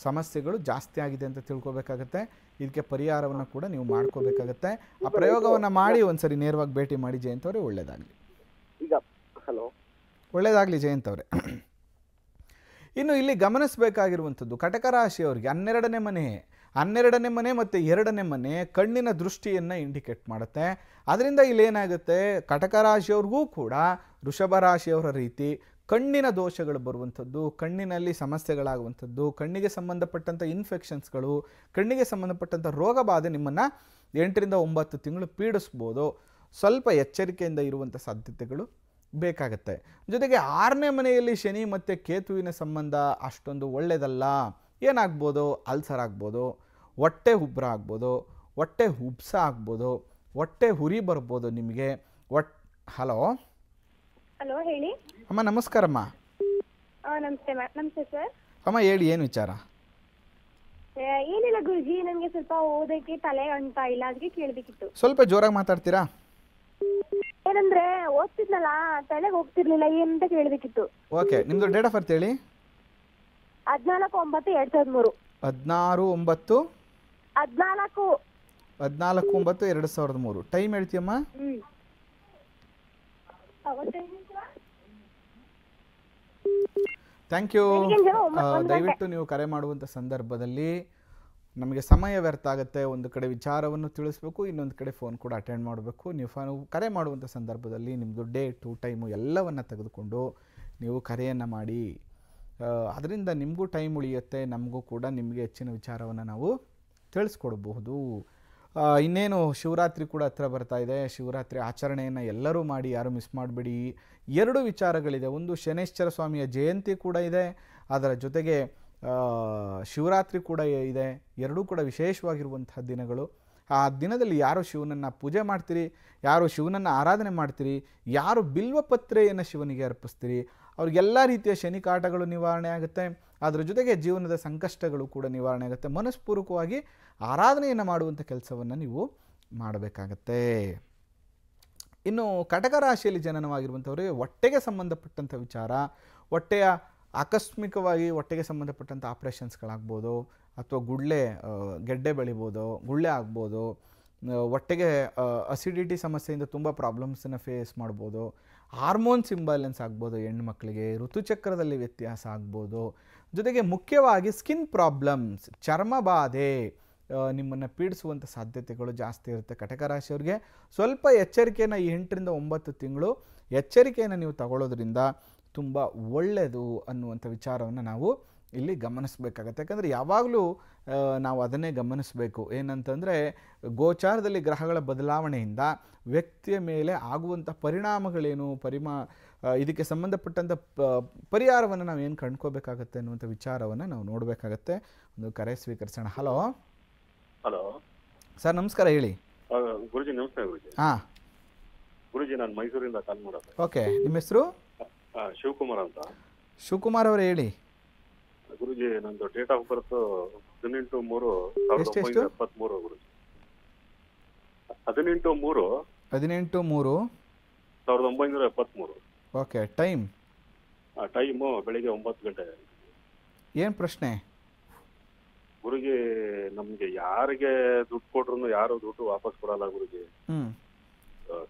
ಸಮಸ್ಯೆಗಳು ಜಾಸ್ತಿ ಆಗಿದೆ ಅಂತ ತಿಳ್ಕೊಬೇಕಾಗತ್ತೆ. ಇದಕ್ಕೆ ಪರಿಹಾರವನ್ನು ಕೂಡ ನೀವು ಮಾಡ್ಕೋಬೇಕಾಗತ್ತೆ. ಆ ಪ್ರಯೋಗವನ್ನು ಮಾಡಿ ಒಂದ್ಸರಿ ನೇರವಾಗಿ ಭೇಟಿ ಮಾಡಿ ಜಯಂತ್ ಅವರೇ ಒಳ್ಳೆಯದಾಗಲಿ ಈಗ ಹಲೋ. ಒಳ್ಳೆಯದಾಗಲಿ ಜಯಂತ್ ಅವರೇ. ಇನ್ನು ಇಲ್ಲಿ ಗಮನಿಸಬೇಕಾಗಿರುವಂಥದ್ದು ಕಟಕ ರಾಶಿಯವರಿಗೆ ಹನ್ನೆರಡನೇ ಮನೆ ಹನ್ನೆರಡನೇ ಮನೆ ಮತ್ತು ಎರಡನೇ ಮನೆ ಕಣ್ಣಿನ ದೃಷ್ಟಿಯನ್ನು ಇಂಡಿಕೇಟ್ ಮಾಡುತ್ತೆ. ಅದರಿಂದ ಇಲ್ಲಿ ಏನಾಗುತ್ತೆ ಕಟಕ ರಾಶಿಯವ್ರಿಗೂ ಕೂಡ ವೃಷಭ ರಾಶಿಯವರ ರೀತಿ ಕಣ್ಣಿನ ದೋಷಗಳು ಬರುವಂಥದ್ದು, ಕಣ್ಣಿನಲ್ಲಿ ಸಮಸ್ಯೆಗಳಾಗುವಂಥದ್ದು, ಕಣ್ಣಿಗೆ ಸಂಬಂಧಪಟ್ಟಂಥ ಇನ್ಫೆಕ್ಷನ್ಸ್ಗಳು ಕಣ್ಣಿಗೆ ಸಂಬಂಧಪಟ್ಟಂಥ ರೋಗ ಬಾಧೆ ನಿಮ್ಮನ್ನು ಎಂಟರಿಂದ ಒಂಬತ್ತು ತಿಂಗಳು ಪೀಡಿಸ್ಬೋದು. ಸ್ವಲ್ಪ ಎಚ್ಚರಿಕೆಯಿಂದ ಇರುವಂಥ ಸಾಧ್ಯತೆಗಳು ಬೇಕಾಗತ್ತೆ. ಜೊತೆಗೆ ಆರನೇ ಮನೆಯಲ್ಲಿ ಶನಿ ಮತ್ತು ಕೇತುವಿನ ಸಂಬಂಧ ಅಷ್ಟೊಂದು ಒಳ್ಳೆಯದಲ್ಲ ಏನಾಗ್ಬೋದು? ಅಲ್ಸರ್ ಆಗ್ಬೋದು ಹೊಟ್ಟೆ ಉಬ್ರ ಆಗ್ಬೋದು ಹೊಟ್ಟೆ ಉಬ್ಸ ಆಗ್ಬೋದು ಹೊಟ್ಟೆ ಹುರಿ ಬರ್ಬೋದು ನಿಮಗೆ. ಒಟ್ ಹಲೋ? ಹಲೋ ಹೇಳಿ. ಅಮ್ಮ ನಮಸ್ಕಾರಮ್ಮ. ನಮಸ್ತೆ ನಮಸ್ತೆ ಸರ್. ಅಮ್ಮ ಹೇಳಿ ಏನು ವಿಚಾರ? ಏನಿಲ್ಲ ಗುರುಜಿ ನನಗೆ ಸ್ವಲ್ಪ ಓದಕ್ಕೆ ತಲೆ ಅಂತ ಇಲ್ಲ ಅದಕ್ಕೆ ಕೇಳಬೇಕಿತ್ತು. ಸ್ವಲ್ಪ ಜೋರಾಗಿ ಮಾತಾಡ್ತೀರಾ? ಏನಂದ್ರೆ ಓದ್ತಿದ್ನಲ್ಲ ತಲೆಗೆ ಹೋಗ್ತಿರ್ಲಿಲ್ಲ ಏನಂತ ಕೇಳಬೇಕಿತ್ತು. ಓಕೆ ನಿಮ್ದು ಡೇಟ್ ಆಫ್ ಬರ್ತ್ ಹೇಳಿ? ಹದಿನಾಲ್ಕು ಒಂಬತ್ತು ಎರಡ್ ಸಾವಿರದ ಮೂರು. ಹದಿನಾರು ಒಂಬತ್ತು? ಹದಿನಾಲ್ಕು. ಹದಿನಾಲ್ಕು ಒಂಬತ್ತು ಎರಡು ಸಾವಿರದ ಮೂರು. ಟೈಮ್ ಹೇಳ್ತೀಯಮ್ಮ? ಹ್ಮ್. ಥ್ಯಾಂಕ್ ಯು ಬೆಳಿಗ್ಗೆ ಜಾವ ಒಂಬತ್ತು- ಒಂದು ಗಂಟೆ. ದಯವಿಟ್ಟು ನೀವು ಕರೆ ಮಾಡುವಂಥ ಸಂದರ್ಭದಲ್ಲಿ ನಮಗೆ ಸಮಯ ವ್ಯರ್ಥ ಆಗುತ್ತೆ, ಒಂದು ಕಡೆ ವಿಚಾರವನ್ನು ತಿಳಿಸ್ಬೇಕು, ಇನ್ನೊಂದು ಕಡೆ ಫೋನ್ ಕೂಡ ಅಟೆಂಡ್ ಮಾಡಬೇಕು. ನೀವು ಫೋನ್ ಕರೆ ಮಾಡುವಂಥ ಸಂದರ್ಭದಲ್ಲಿ ನಿಮ್ಮದು ಡೇಟು ಟೈಮು ಎಲ್ಲವನ್ನು ತೆಗೆದುಕೊಂಡು ನೀವು ಕರೆಯನ್ನು ಮಾಡಿ. ಅದರಿಂದ ನಿಮಗೂ ಟೈಮ್ ಉಳಿಯುತ್ತೆ, ನಮಗೂ ಕೂಡ ನಿಮಗೆ ಹೆಚ್ಚಿನ ವಿಚಾರವನ್ನು ನಾವು ತಿಳಿಸ್ಕೊಡಬಹುದು. ಇನ್ನೇನು ಶಿವರಾತ್ರಿ ಕೂಡ ಹತ್ರ ಬರ್ತಾ ಇದೆ. ಶಿವರಾತ್ರಿ ಆಚರಣೆಯನ್ನು ಎಲ್ಲರೂ ಮಾಡಿ, ಯಾರು ಮಿಸ್ ಮಾಡಬೇಡಿ. ಎರಡು ವಿಚಾರಗಳಿದೆ. ಒಂದು ಶನೇಶ್ವರ ಸ್ವಾಮಿಯ ಜಯಂತಿ ಕೂಡ ಇದೆ. ಅದರ ಜೊತೆಗೆ ಶಿವರಾತ್ರಿ ಕೂಡ ಇದೆ. ಎರಡೂ ಕೂಡ ವಿಶೇಷವಾಗಿರುವಂತಹ ದಿನಗಳು. ಆ ದಿನದಲ್ಲಿ ಯಾರು ಶಿವನನ್ನು ಪೂಜೆ ಮಾಡ್ತೀರಿ? ಯಾರು ಶಿವನನ್ನು ಆರಾಧನೆ ಮಾಡ್ತೀರಿ? ಯಾರು ಬಿಲ್ವಪತ್ರೆಯನ್ನು ಶಿವನಿಗೆ ಅರ್ಪಿಸ್ತೀರಿ? ಅವ್ರಿಗೆಲ್ಲ ರೀತಿಯ ಶನಿಕಾಟಗಳು ನಿವಾರಣೆ ಆಗುತ್ತೆ. ಅದರ ಜೊತೆಗೆ ಜೀವನದ ಸಂಕಷ್ಟಗಳು ಕೂಡ ನಿವಾರಣೆ ಆಗುತ್ತೆ. ಮನಸ್ಪೂರ್ವಕವಾಗಿ ಆರಾಧನೆಯನ್ನು ಮಾಡುವಂಥ ಕೆಲಸವನ್ನು ನೀವು ಮಾಡಬೇಕಾಗತ್ತೆ. ಇನ್ನು ಕಟಕ ರಾಶಿಯಲ್ಲಿ ಜನನವಾಗಿರುವಂಥವ್ರಿಗೆ ಹೊಟ್ಟೆಗೆ ಸಂಬಂಧಪಟ್ಟಂಥ ವಿಚಾರ. ಹೊಟ್ಟೆಯ ಆಕಸ್ಮಿಕವಾಗಿ ಹೊಟ್ಟೆಗೆ ಸಂಬಂಧಪಟ್ಟಂಥ ಆಪ್ರೇಷನ್ಸ್ಗಳಾಗ್ಬೋದು ಅಥವಾ ಗುಳ್ಳೆ ಗೆಡ್ಡೆ ಬೆಳಿಬೋದು, ಗುಳ್ಳೆ ಆಗ್ಬೋದು ಹೊಟ್ಟೆಗೆ ಅಸಿಡಿಟಿ ಸಮಸ್ಯೆಯಿಂದ ತುಂಬ ಪ್ರಾಬ್ಲಮ್ಸನ್ನು ಫೇಸ್ ಮಾಡ್ಬೋದು ಹಾರ್ಮೋನ್ಸ್ ಇಂಬ್ಯಾಲೆನ್ಸ್ ಆಗ್ಬೋದು ಹೆಣ್ಮಕ್ಳಿಗೆ ಋತುಚಕ್ರದಲ್ಲಿ ವ್ಯತ್ಯಾಸ ಆಗ್ಬೋದು. ಜೊತೆಗೆ ಮುಖ್ಯವಾಗಿ ಸ್ಕಿನ್ ಪ್ರಾಬ್ಲಮ್ಸ್ ಚರ್ಮ ಬಾಧೆ ನಿಮ್ಮನ್ನು ಪೀಡಿಸುವಂಥ ಸಾಧ್ಯತೆಗಳು ಜಾಸ್ತಿ ಇರುತ್ತೆ. ಕಟಕ ರಾಶಿಯವ್ರಿಗೆ ಸ್ವಲ್ಪ ಎಚ್ಚರಿಕೆಯನ್ನು ಎಂಟರಿಂದ ಒಂಬತ್ತು ತಿಂಗಳು ಎಚ್ಚರಿಕೆಯನ್ನು ನೀವು ತಗೊಳ್ಳೋದ್ರಿಂದ ತುಂಬ ಒಳ್ಳೆಯದು ಅನ್ನುವಂಥ ವಿಚಾರವನ್ನು ನಾವು ಇಲ್ಲಿ ಗಮನಿಸಬೇಕಾಗತ್ತೆ. ಯಾಕಂದರೆ ಯಾವಾಗಲೂ ನಾವು ಅದನ್ನೇ ಗಮನಿಸಬೇಕು. ಏನಂತಂದರೆ ಗೋಚಾರದಲ್ಲಿ ಗ್ರಹಗಳ ಬದಲಾವಣೆಯಿಂದ ವ್ಯಕ್ತಿಯ ಮೇಲೆ ಆಗುವಂಥ ಪರಿಣಾಮಗಳೇನು ಪರಿಮಾ ಇದಕ್ಕೆ ಸಂಬಂಧಪಟ್ಟಂಥ ಪರಿಹಾರವನ್ನು ನಾವು ಏನು ಕಂಡ್ಕೋಬೇಕಾಗತ್ತೆ ಅನ್ನುವಂಥ ವಿಚಾರವನ್ನು ನಾವು ನೋಡಬೇಕಾಗತ್ತೆ. ಒಂದು ಕರೆ ಸ್ವೀಕರಿಸೋಣ. ಹಲೋ? ಹಲೋ? ಸರ್ ನಮಸ್ಕಾರ ಹೇಳಿ. ಗುರುಜಿ ನಮಸ್ತೆ ಗುರುಜಿ. ಹಾಂ. ಗುರುಜಿ ನಾನು ಮೈಸೂರಿಂದ ಕಾಲ್ ಮಾಡೋದು. ಓಕೆ ನಿಮ್ಮ ಹೆಸರು? ಶಿವಕುಮಾರ್ ಅಂತ. ಶಿವಕುಮಾರ್ ಅವರೇ ಹೇಳಿ. ಗುರುಜಿ ನಂದು ಡೇಟ್ ಆಫ್ ಬರ್ತ್ ಹದಿನೆಂಟು ಮೂರು ಎಪ್ಪತ್ಮೂರು ಗುರುಜಿ. ಹದಿನೆಂಟು ಮೂರು ಹದಿನೆಂಟು ಮೂರು. ಸಾವಿರದ ಒಂಬೈನೂರ ಎಪ್ಪತ್ಮೂರು. Okay time? ಟೈಮು ಬೆಳಿಗ್ಗೆ ಒಂಬತ್ತು ಗಂಟೆ. ಏನು ಪ್ರಶ್ನೆ? ಗುರುಜಿ ನಮ್ಗೆ ಯಾರಿಗೆ ದುಡ್ಡು ಕೊಟ್ರು ಯಾರು ದುಡ್ಡು ವಾಪಸ್ ಕೊಡಲ್ಲ ಗುರುಜಿ. ಹ್ಞೂ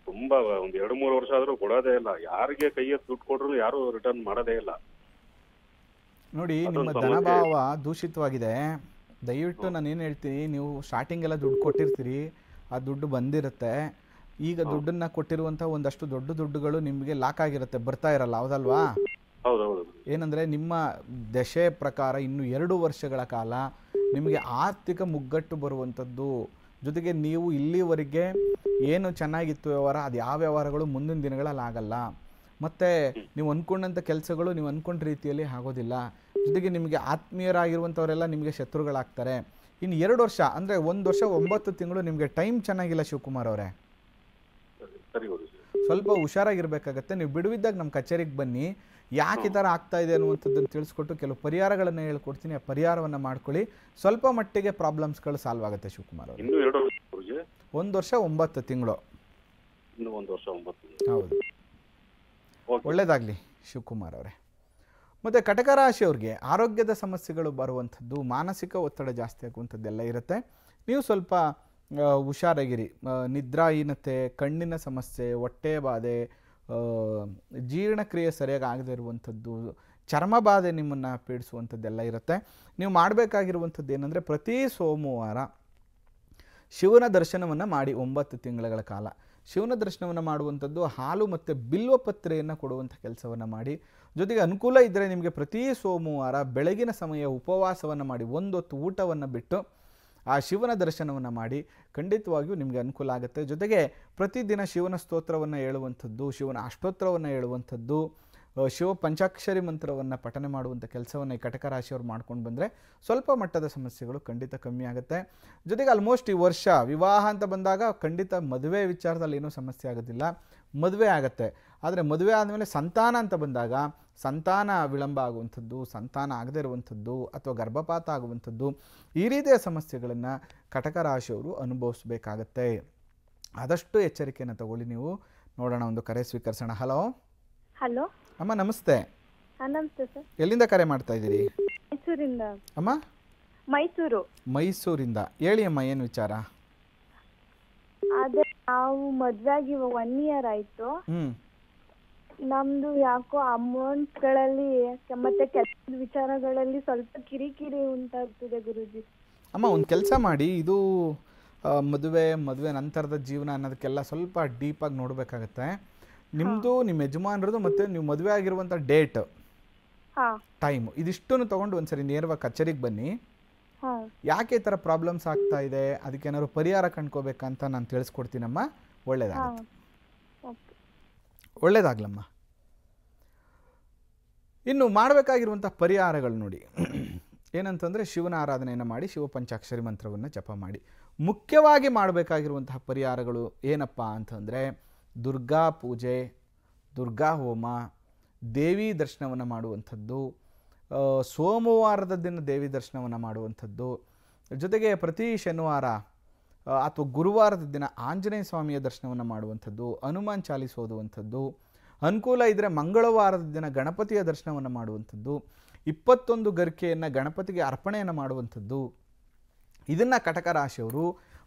ತುಂಬಾ ಒಂದ್ ಎರಡು ಮೂರು ವರ್ಷ ಆದ್ರೂ ಕೊಡೋದೇ ಇಲ್ಲ. ಯಾರಿಗೆ ಕೈಯಲ್ಲಿ ದುಡ್ಡು ಕೊಟ್ರು ಯಾರು ರಿಟರ್ನ್ ಮಾಡೋದೇ ಇಲ್ಲ. ನೋಡಿ ನಿಮ್ಮ ಧನಭಾವ ದೂಷಿತವಾಗಿದೆ. ದಯವಿಟ್ಟು ನಾನು ಏನು ಹೇಳ್ತೀನಿ ನೀವು ಸ್ಟಾರ್ಟಿಂಗ್ ಎಲ್ಲ ದುಡ್ಡು ಕೊಟ್ಟಿರ್ತೀರಿ ಆ ದುಡ್ಡು ಬಂದಿರುತ್ತೆ. ಈಗ ದುಡ್ಡನ್ನ ಕೊಟ್ಟಿರುವಂತ ಒಂದಷ್ಟು ದೊಡ್ಡ ದುಡ್ಡುಗಳು ನಿಮಗೆ ಲಾಕ್ ಆಗಿರುತ್ತೆ ಬರ್ತಾ ಇರಲ್ಲ ಹೌದಲ್ವಾ? ಏನಂದ್ರೆ ಏನಂದರೆ ನಿಮ್ಮ ದಶೆ ಪ್ರಕಾರ ಇನ್ನು ಎರಡು ವರ್ಷಗಳ ಕಾಲ ನಿಮಗೆ ಆರ್ಥಿಕ ಮುಗ್ಗಟ್ಟು ಬರುವಂಥದ್ದು ಜೊತೆಗೆ ನೀವು ಇಲ್ಲಿವರೆಗೆ ಏನು ಚೆನ್ನಾಗಿತ್ತು ವ್ಯವಹಾರ ಅದು ಯಾವ ವ್ಯವಹಾರಗಳು ಮುಂದಿನ ದಿನಗಳಲ್ಲಿ ಆಗಲ್ಲ. ಮತ್ತೆ ನೀವು ಅಂದ್ಕೊಂಡಂಥ ಕೆಲಸಗಳು ನೀವು ಅಂದ್ಕೊಂಡ ರೀತಿಯಲ್ಲಿ ಆಗೋದಿಲ್ಲ. ಜೊತೆಗೆ ನಿಮಗೆ ಆತ್ಮೀಯರಾಗಿರುವಂಥವರೆಲ್ಲ ನಿಮಗೆ ಶತ್ರುಗಳಾಗ್ತಾರೆ. ಇನ್ನು ಎರಡು ವರ್ಷ ಅಂದರೆ ಒಂದು ವರ್ಷ ಒಂಬತ್ತು ತಿಂಗಳು ನಿಮಗೆ ಟೈಮ್ ಚೆನ್ನಾಗಿಲ್ಲ ಶಿವಕುಮಾರ್ ಅವರೇ. ಸ್ವಲ್ಪ ಹುಷಾರಾಗಿರ್ಬೇಕಾಗತ್ತೆ. ನೀವು ಬಿಡುವಿದ್ದಾಗ ನಮ್ಮ ಕಚೇರಿಗೆ ಬನ್ನಿ. ಯಾಕೆ ಈ ಥರ ಆಗ್ತಾ ಇದೆ ಅನ್ನುವಂಥದ್ದನ್ನು ತಿಳಿಸ್ಕೊಟ್ಟು ಕೆಲವು ಪರಿಹಾರಗಳನ್ನು ಹೇಳ್ಕೊಡ್ತೀನಿ. ಆ ಪರಿಹಾರವನ್ನು ಮಾಡ್ಕೊಳ್ಳಿ. ಸ್ವಲ್ಪ ಮಟ್ಟಿಗೆ ಪ್ರಾಬ್ಲಮ್ಸ್ಗಳು ಸಾಲ್ವ್ ಆಗುತ್ತೆ ಶಿವಕುಮಾರ್ ಅವರು. ಒಂದು ವರ್ಷ ಒಂಬತ್ತು ತಿಂಗಳು. ಇನ್ನು ಒಂದು ವರ್ಷ ಒಂಬತ್ತು ಹೌದು. ಓಕೆ. ಒಳ್ಳೆಯದಾಗಲಿ ಶಿವಕುಮಾರ್ ಅವರೇ. ಮತ್ತು ಕಟಕ ರಾಶಿಯವ್ರಿಗೆ ಆರೋಗ್ಯದ ಸಮಸ್ಯೆಗಳು ಬರುವಂಥದ್ದು ಮಾನಸಿಕ ಒತ್ತಡ ಜಾಸ್ತಿ ಆಗುವಂಥದ್ದೆಲ್ಲ ಇರುತ್ತೆ. ನೀವು ಸ್ವಲ್ಪ ಹುಷಾರಾಗಿರಿ. ನಿದ್ರಾಹೀನತೆ ಕಣ್ಣಿನ ಸಮಸ್ಯೆ ಹೊಟ್ಟೆ ಬಾಧೆ ಜೀರ್ಣಕ್ರಿಯೆ ಸರಿಯಾಗಿ ಆಗದೇ ಇರುವಂಥದ್ದು ಚರ್ಮ ಬಾಧೆ ನಿಮ್ಮನ್ನು ಪೀಡಿಸುವಂಥದ್ದೆಲ್ಲ ಇರುತ್ತೆ. ನೀವು ಮಾಡಬೇಕಾಗಿರುವಂಥದ್ದು ಏನಂದರೆ ಪ್ರತಿ ಸೋಮವಾರ ಶಿವನ ದರ್ಶನವನ್ನು ಮಾಡಿ ಒಂಬತ್ತು ತಿಂಗಳ ಕಾಲ. ಶಿವನ ದರ್ಶನವನ್ನು ಮಾಡುವಂಥದ್ದು ಹಾಲು ಮತ್ತು ಬಿಲ್ವಪತ್ರೆಯನ್ನು ಕೊಡುವಂಥ ಕೆಲಸವನ್ನು ಮಾಡಿ. ಜೊತೆಗೆ ಅನುಕೂಲ ಇದ್ದರೆ ನಿಮಗೆ ಪ್ರತಿ ಸೋಮವಾರ ಬೆಳಗಿನ ಸಮಯ ಉಪವಾಸವನ್ನು ಮಾಡಿ, ಒಂದೊತ್ತು ಊಟವನ್ನು ಬಿಟ್ಟು ಆ ಶಿವನ ದರ್ಶನವನ್ನು ಮಾಡಿ ಖಂಡಿತವಾಗಿಯೂ ನಿಮಗೆ ಅನುಕೂಲ ಆಗುತ್ತೆ. ಜೊತೆಗೆ ಪ್ರತಿದಿನ ಶಿವನ ಸ್ತೋತ್ರವನ್ನು ಹೇಳುವಂಥದ್ದು, ಶಿವನ ಅಷ್ಟೋತ್ರವನ್ನು ಹೇಳುವಂಥದ್ದು ಶಿವ ಪಂಚಾಕ್ಷರಿ ಮಂತ್ರವನ್ನು ಪಠನೆ ಮಾಡುವಂಥ ಕೆಲಸವನ್ನು ಈ ಕಟಕ ರಾಶಿಯವರು ಮಾಡ್ಕೊಂಡು ಬಂದರೆ ಸ್ವಲ್ಪ ಮಟ್ಟದ ಸಮಸ್ಯೆಗಳು ಖಂಡಿತ ಕಮ್ಮಿ ಆಗುತ್ತೆ. ಜೊತೆಗೆ ಆಲ್ಮೋಸ್ಟ್ ಈ ವರ್ಷ ವಿವಾಹ ಅಂತ ಬಂದಾಗ ಖಂಡಿತ ಮದುವೆ ವಿಚಾರದಲ್ಲಿ ಏನೂ ಸಮಸ್ಯೆ ಆಗೋದಿಲ್ಲ. ಮದುವೆ ಆಗುತ್ತೆ. ಆದರೆ ಮದುವೆ ಆದಮೇಲೆ ಸಂತಾನ ಅಂತ ಬಂದಾಗ ಸಂತಾನ ವಿಳಂಬ ಆಗುವಂಥದ್ದು, ಸಂತಾನ ಆಗದೇ ಇರುವಂಥದ್ದು ಅಥವಾ ಗರ್ಭಪಾತ ಆಗುವಂಥದ್ದು ಈ ರೀತಿಯ ಸಮಸ್ಯೆಗಳನ್ನು ಕಟಕ ರಾಶಿಯವರು ಅನುಭವಿಸಬೇಕಾಗತ್ತೆ. ಆದಷ್ಟು ಎಚ್ಚರಿಕೆಯನ್ನು ತಗೊಳ್ಳಿ ನೀವು. ನೋಡೋಣ, ಒಂದು ಕರೆ ಸ್ವೀಕರಿಸೋಣ. ಹಲೋ ಹಲೋ ಅಮ್ಮ ನಮಸ್ತೆ. ನಮಸ್ತೆ ಸರ್. ಎಲ್ಲಿಂದ ಕರೆ ಮಾಡ್ತಾ ಇದ್ದೀರಿ? ಮೈಸೂರಿಂದ. ಅಮ್ಮ? ಮೈಸೂರು. ಮೈಸೂರಿಂದ. ಹೇಳಿ ಅಮ್ಮ ಏನು ವಿಚಾರ? ಅದೇ ನಾವು ಮದ್ವೆ ಆಗಿ ಒನ್ ಇಯರ್ ಆಯ್ತು. ಹ್ಮ್. ನಮ್ದು ಯಾಕೋ ಅಮೌಂಟ್ಗಳಲ್ಲಿ ಮತ್ತೆ ಕೆಲಸದ ವಿಚಾರಗಳಲ್ಲಿ ಸ್ವಲ್ಪ ಕಿರಿಕಿರಿ ಉಂಟಾಗ್ತಿದೆ ಗುರುಜಿ. ಅಮ್ಮ ಒಂದು ಕೆಲಸ ಮಾಡಿ. ಇದು ಆ, ಮದುವೆ ಮದುವೆ ನಂತರದ ಜೀವನ ಅನ್ನೋದಕ್ಕೆಲ್ಲ ಸ್ವಲ್ಪ ಡೀಪಾಗಿ ನೋಡಬೇಕಾಗತ್ತೆ. ನಿಮ್ಮದು ನಿಮ್ಮ ಯಜಮಾನರದು ಮತ್ತೆ ನೀವು ಮದುವೆ ಆಗಿರುವಂತ ಡೇಟ್. ಟೈಮ್. ಇದಿಷ್ಟನ್ನು ತಗೊಂಡು ಒಂದ್ಸರಿ ನೇರವಾಗಿ ಕಚೇರಿಗೆ ಬನ್ನಿ. ಯಾಕೆ ಈ ಥರ ಪ್ರಾಬ್ಲಮ್ಸ್ ಆಗ್ತಾ ಇದೆ? ಅದಕ್ಕೆ ಏನಾದ್ರು ಪರಿಹಾರ ಕಂಡ್ಕೋಬೇಕಂತ ನಾನು ತಿಳಿಸ್ಕೊಡ್ತೀನಮ್ಮ. ಒಳ್ಳೇದಾಗುತ್ತೆ. ಒಳ್ಳೇದಾಗ್ಲಮ್ಮ. ಇನ್ನು ಮಾಡಬೇಕಾಗಿರುವಂಥ ಪರಿಹಾರಗಳು ನೋಡಿ. ಏನಂತಂದರೆ ಶಿವನ ಆರಾಧನೆಯನ್ನು ಮಾಡಿ ಶಿವ ಪಂಚಾಕ್ಷರಿ ಮಂತ್ರವನ್ನು ಜಪ ಮಾಡಿ. ಮುಖ್ಯವಾಗಿ ಮಾಡಬೇಕಾಗಿರುವಂತಹ ಪರಿಹಾರಗಳು ಏನಪ್ಪ ಅಂತಂದರೆ ದುರ್ಗಾ ಪೂಜೆ, ದುರ್ಗಾ ಹೋಮ, ದೇವಿ ದರ್ಶನವನ್ನು ಮಾಡುವಂಥದ್ದು ಸೋಮವಾರದ ದಿನ ದೇವಿ ದರ್ಶನವನ್ನು ಮಾಡುವಂಥದ್ದು. ಜೊತೆಗೆ ಪ್ರತಿ ಶನಿವಾರ ಅಥವಾ ಗುರುವಾರದ ದಿನ ಆಂಜನೇಯ ಸ್ವಾಮಿಯ ದರ್ಶನವನ್ನು ಮಾಡುವಂಥದ್ದು, ಹನುಮಾನ್ ಚಾಲಿಸ್ ಓದುವಂಥದ್ದು. ಅನುಕೂಲ ಇದ್ದರೆ ಮಂಗಳವಾರದ ದಿನ ಗಣಪತಿಯ ದರ್ಶನವನ್ನು ಮಾಡುವಂಥದ್ದು. ಇಪ್ಪತ್ತೊಂದು ಗರಿಕೆಯನ್ನು ಗಣಪತಿಗೆ ಅರ್ಪಣೆಯನ್ನು ಮಾಡುವಂಥದ್ದು. ಇದನ್ನು ಕಟಕ ರಾಶಿಯವರು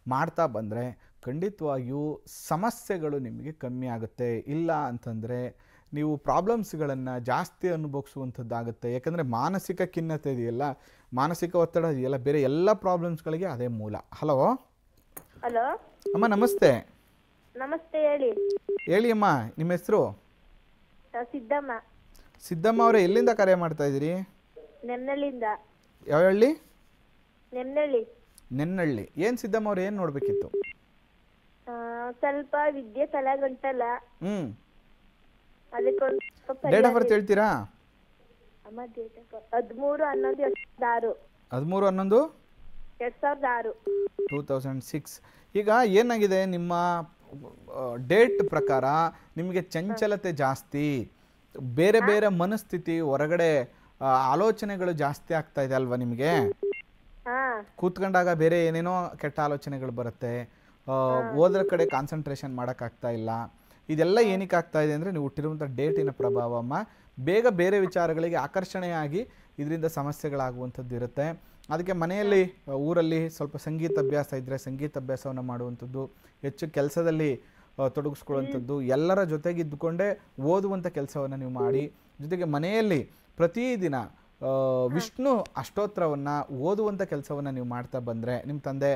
ಮಾಡ್ತಾ ಬಂದರೆ ಖಂಡಿತವಾಗಿಯೂ ಸಮಸ್ಯೆಗಳು ನಿಮಗೆ ಕಮ್ಮಿ ಆಗುತ್ತೆ. ಇಲ್ಲ ಅಂತಂದರೆ ನೀವು ಪ್ರಾಬ್ಲಮ್ಸ್ಗಳನ್ನು ಜಾಸ್ತಿ ಅನುಭವಿಸುವಂಥದ್ದಾಗುತ್ತೆ. ಯಾಕಂದರೆ ಮಾನಸಿಕ ಖಿನ್ನತೆ ಇದೆಯಲ್ಲ ಮಾನಸಿಕ ಒತ್ತಡ ಇದೆಯಲ್ಲ ಬೇರೆ ಎಲ್ಲ ಪ್ರಾಬ್ಲಮ್ಸ್ಗಳಿಗೆ ಅದೇ ಮೂಲ. ಹಲೋ? ಹಲೋ? ಅಮ್ಮ ನಮಸ್ತೆ. ನಮಸ್ತೆ ಹೇಳಿ. ಹೇಳಿ ಅಮ್ಮ ನಿಮ್ಮ ಹೆಸರು? ಸಿದ್ದಮ್ಮ. ಸಿದ್ದಮ್ಮ ಅವರೇ ಎಲ್ಲಿಂದ ಕರೆ ಮಾಡ್ತಾ ಇದ್ದೀರಿ? ನೆನ್ನಳ್ಳಿಯಿಂದ ಯಾವ ಹಳ್ಳಿ? ನೆನ್ನಳ್ಳಿ ನೆನ್ನಳ್ಳಿ ಏನು ಸಿದ್ದಮ್ಮ ಅವ್ರು ಏನು ನೋಡಬೇಕಿತ್ತು? ಆ, ಸ್ವಲ್ಪ ವಿದ್ಯೆ ತಲೆ ಗಂಟಲ್ಲ ಹ್ಮ್. ಅದಕ್ಕೊಂದು ಸ್ವಲ್ಪ ಡೇಟ್ ಆಫ್ ಬರ್ತ್ ಹೇಳ್ತೀರಾ? ಅಮ್ಮ ಡೇಟ್ ಆಫ್ ಹದಿಮೂರು ಹನ್ನೊಂದು ಎರಡ್ ಸಾವಿರದ ಆರು. ಹದಿಮೂರು ಹನ್ನೊಂದು? ಎರಡ್ ಸಾವಿರದ ಆರು. Two thousand six. ಈಗ ಏನಾಗಿದೆ ನಿಮ್ಮ ಡೇಟ್ ಪ್ರಕಾರ ನಿಮಗೆ ಚಂಚಲತೆ ಜಾಸ್ತಿ ಬೇರೆ ಬೇರೆ ಮನಸ್ಥಿತಿ ಹೊರಗಡೆ ಆ, ಆಲೋಚನೆಗಳು ಜಾಸ್ತಿ ಆಗ್ತಾ ಇದೆ ಅಲ್ವಾ ನಿಮಗೆ? ಹಾ. ಕೂತ್ಕೊಂಡಾಗ ಬೇರೆ ಏನೇನೋ ಕೆಟ್ಟ ಆಲೋಚನೆಗಳು ಬರುತ್ತೆ. ಓದ್ರ ಕಡೆ ಕಾನ್ಸಂಟ್ರೇಷನ್ ಮಾಡೋಕ್ಕಾಗ್ತಾ ಇಲ್ಲ. ಇದೆಲ್ಲ ಏನಕ್ಕೆ ಆಗ್ತಾ ಇದೆ ಅಂದರೆ ನೀವು ಹುಟ್ಟಿರುವಂಥ ಡೇಟಿನ ಪ್ರಭಾವಮ್ಮ ಬೇಗ ಬೇರೆ ವಿಚಾರಗಳಿಗೆ ಆಕರ್ಷಣೆಯಾಗಿ ಇದರಿಂದ ಸಮಸ್ಯೆಗಳಾಗುವಂಥದ್ದು ಇರುತ್ತೆ. ಅದಕ್ಕೆ ಮನೆಯಲ್ಲಿ ಊರಲ್ಲಿ ಸ್ವಲ್ಪ ಸಂಗೀತ ಅಭ್ಯಾಸ ಇದ್ದರೆ ಸಂಗೀತ ಅಭ್ಯಾಸವನ್ನು ಮಾಡುವಂಥದ್ದು ಹೆಚ್ಚು ಕೆಲಸದಲ್ಲಿ ತೊಡಗಿಸ್ಕೊಳ್ಳುವಂಥದ್ದು ಎಲ್ಲರ ಜೊತೆಗಿದ್ದುಕೊಂಡೇ ಓದುವಂಥ ಕೆಲಸವನ್ನು ನೀವು ಮಾಡಿ. ಜೊತೆಗೆ ಮನೆಯಲ್ಲಿ ಪ್ರತಿದಿನ ವಿಷ್ಣು ಅಷ್ಟೋತ್ರವನ್ನು ಓದುವಂಥ ಕೆಲಸವನ್ನು ನೀವು ಮಾಡ್ತಾ ಬಂದರೆ ನಿಮ್ಮ ತಂದೆ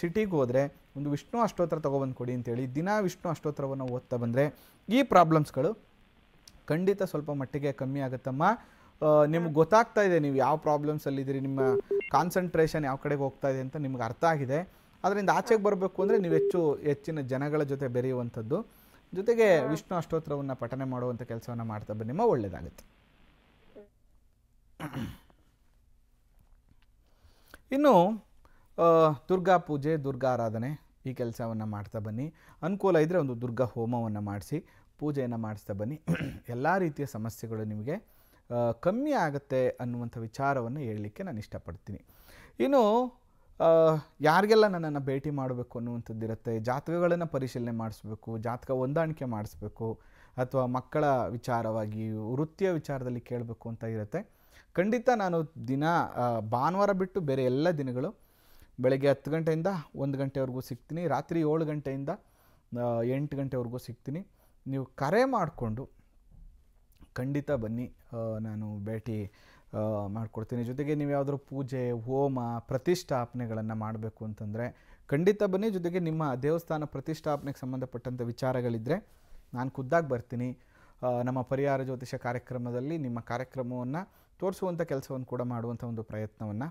ಸಿಟಿಗೆ ಹೋದರೆ ಒಂದು ವಿಷ್ಣು ಅಷ್ಟೋತ್ರ ತೊಗೊಬಂದು ಕೊಡಿ ಅಂತೇಳಿ ದಿನ ವಿಷ್ಣು ಅಷ್ಟೋತ್ರವನ್ನು ಓದ್ತಾ ಬಂದರೆ ಈ ಪ್ರಾಬ್ಲಮ್ಸ್ಗಳು ಖಂಡಿತ ಸ್ವಲ್ಪ ಮಟ್ಟಿಗೆ ಕಮ್ಮಿ ಆಗುತ್ತಮ್ಮ. ನಿಮ್ಗೆ ಗೊತ್ತಾಗ್ತಾ ಇದೆ ನೀವು ಯಾವ ಪ್ರಾಬ್ಲಮ್ಸಲ್ಲಿದ್ದೀರಿ ನಿಮ್ಮ ಕಾನ್ಸಂಟ್ರೇಷನ್ ಯಾವ ಕಡೆಗೆ ಹೋಗ್ತಾ ಇದೆ ಅಂತ ನಿಮ್ಗೆ ಅರ್ಥ ಆಗಿದೆ. ಅದರಿಂದ ಆಚೆಗೆ ಬರಬೇಕು ಅಂದರೆ ನೀವು ಹೆಚ್ಚು ಹೆಚ್ಚಿನ ಜನಗಳ ಜೊತೆ ಬೆರೆಯುವಂಥದ್ದು ಜೊತೆಗೆ ವಿಷ್ಣು ಅಷ್ಟೋತ್ರವನ್ನು ಪಠನೆ ಮಾಡುವಂಥ ಕೆಲಸವನ್ನು ಮಾಡ್ತಾ ಬನ್ನಿಮ್ಮ ಒಳ್ಳೆಯದಾಗುತ್ತೆ ಇನ್ನು ದುರ್ಗಾ ಪೂಜೆ, ದುರ್ಗಾ ಆರಾಧನೆ ಈ ಕೆಲಸವನ್ನು ಮಾಡ್ತಾ ಬನ್ನಿ. ಅನುಕೂಲ ಇದ್ದರೆ ಒಂದು ದುರ್ಗಾ ಹೋಮವನ್ನು ಮಾಡಿಸಿ, ಪೂಜೆಯನ್ನು ಮಾಡಿಸ್ತಾ ಬನ್ನಿ. ಎಲ್ಲ ರೀತಿಯ ಸಮಸ್ಯೆಗಳು ನಿಮಗೆ ಕಮ್ಮಿ ಆಗುತ್ತೆ ಅನ್ನುವಂಥ ವಿಚಾರವನ್ನು ಹೇಳಲಿಕ್ಕೆ ನಾನು ಇಷ್ಟಪಡ್ತೀನಿ. ಇನ್ನು ಯಾರಿಗೆಲ್ಲ ನನ್ನನ್ನು ಭೇಟಿ ಮಾಡಬೇಕು ಅನ್ನುವಂಥದ್ದು ಇರುತ್ತೆ, ಜಾತಕಗಳನ್ನು ಪರಿಶೀಲನೆ ಮಾಡಿಸ್ಬೇಕು, ಜಾತಕ ಹೊಂದಾಣಿಕೆ ಮಾಡಿಸ್ಬೇಕು, ಅಥವಾ ಮಕ್ಕಳ ವಿಚಾರವಾಗಿ, ವೃತ್ತಿಯ ವಿಚಾರದಲ್ಲಿ ಕೇಳಬೇಕು ಅಂತ ಇರುತ್ತೆ. ಖಂಡಿತ ನಾನು ದಿನ ಭಾನುವಾರ ಬಿಟ್ಟು ಬೇರೆ ಎಲ್ಲ ದಿನಗಳು ಬೆಳಗ್ಗೆ ಹತ್ತು ಗಂಟೆಯಿಂದ ಒಂದು ಗಂಟೆವರೆಗೂ ಸಿಗ್ತೀನಿ. ರಾತ್ರಿ ಏಳು ಗಂಟೆಯಿಂದ ಎಂಟು ಗಂಟೆವರೆಗೂ ಸಿಗ್ತೀನಿ. ನೀವು ಕರೆ ಮಾಡಿಕೊಂಡು ಖಂಡಿತ ಬನ್ನಿ. ನಾನು ಭೇಟಿ ಮಾಡಿಕೊಡ್ತೀನಿ. ಜೊತೆಗೆ ನೀವು ಯಾವುದಾದ್ರು ಪೂಜೆ, ಹೋಮ, ಪ್ರತಿಷ್ಠಾಪನೆಗಳನ್ನು ಮಾಡಬೇಕು ಅಂತಂದರೆ ಖಂಡಿತ ಬನ್ನಿ. ಜೊತೆಗೆ ನಿಮ್ಮ ದೇವಸ್ಥಾನ ಪ್ರತಿಷ್ಠಾಪನೆಗೆ ಸಂಬಂಧಪಟ್ಟಂಥ ವಿಚಾರಗಳಿದ್ದರೆ ನಾನು ಖುದ್ದಾಗಿ ಬರ್ತೀನಿ. ನಮ್ಮ ಪರಿಹಾರ ಜ್ಯೋತಿಷ ಕಾರ್ಯಕ್ರಮದಲ್ಲಿ ನಿಮ್ಮ ಕಾರ್ಯಕ್ರಮವನ್ನು ತೋರಿಸುವಂಥ ಕೆಲಸವನ್ನು ಕೂಡ ಮಾಡುವಂಥ ಒಂದು ಪ್ರಯತ್ನವನ್ನು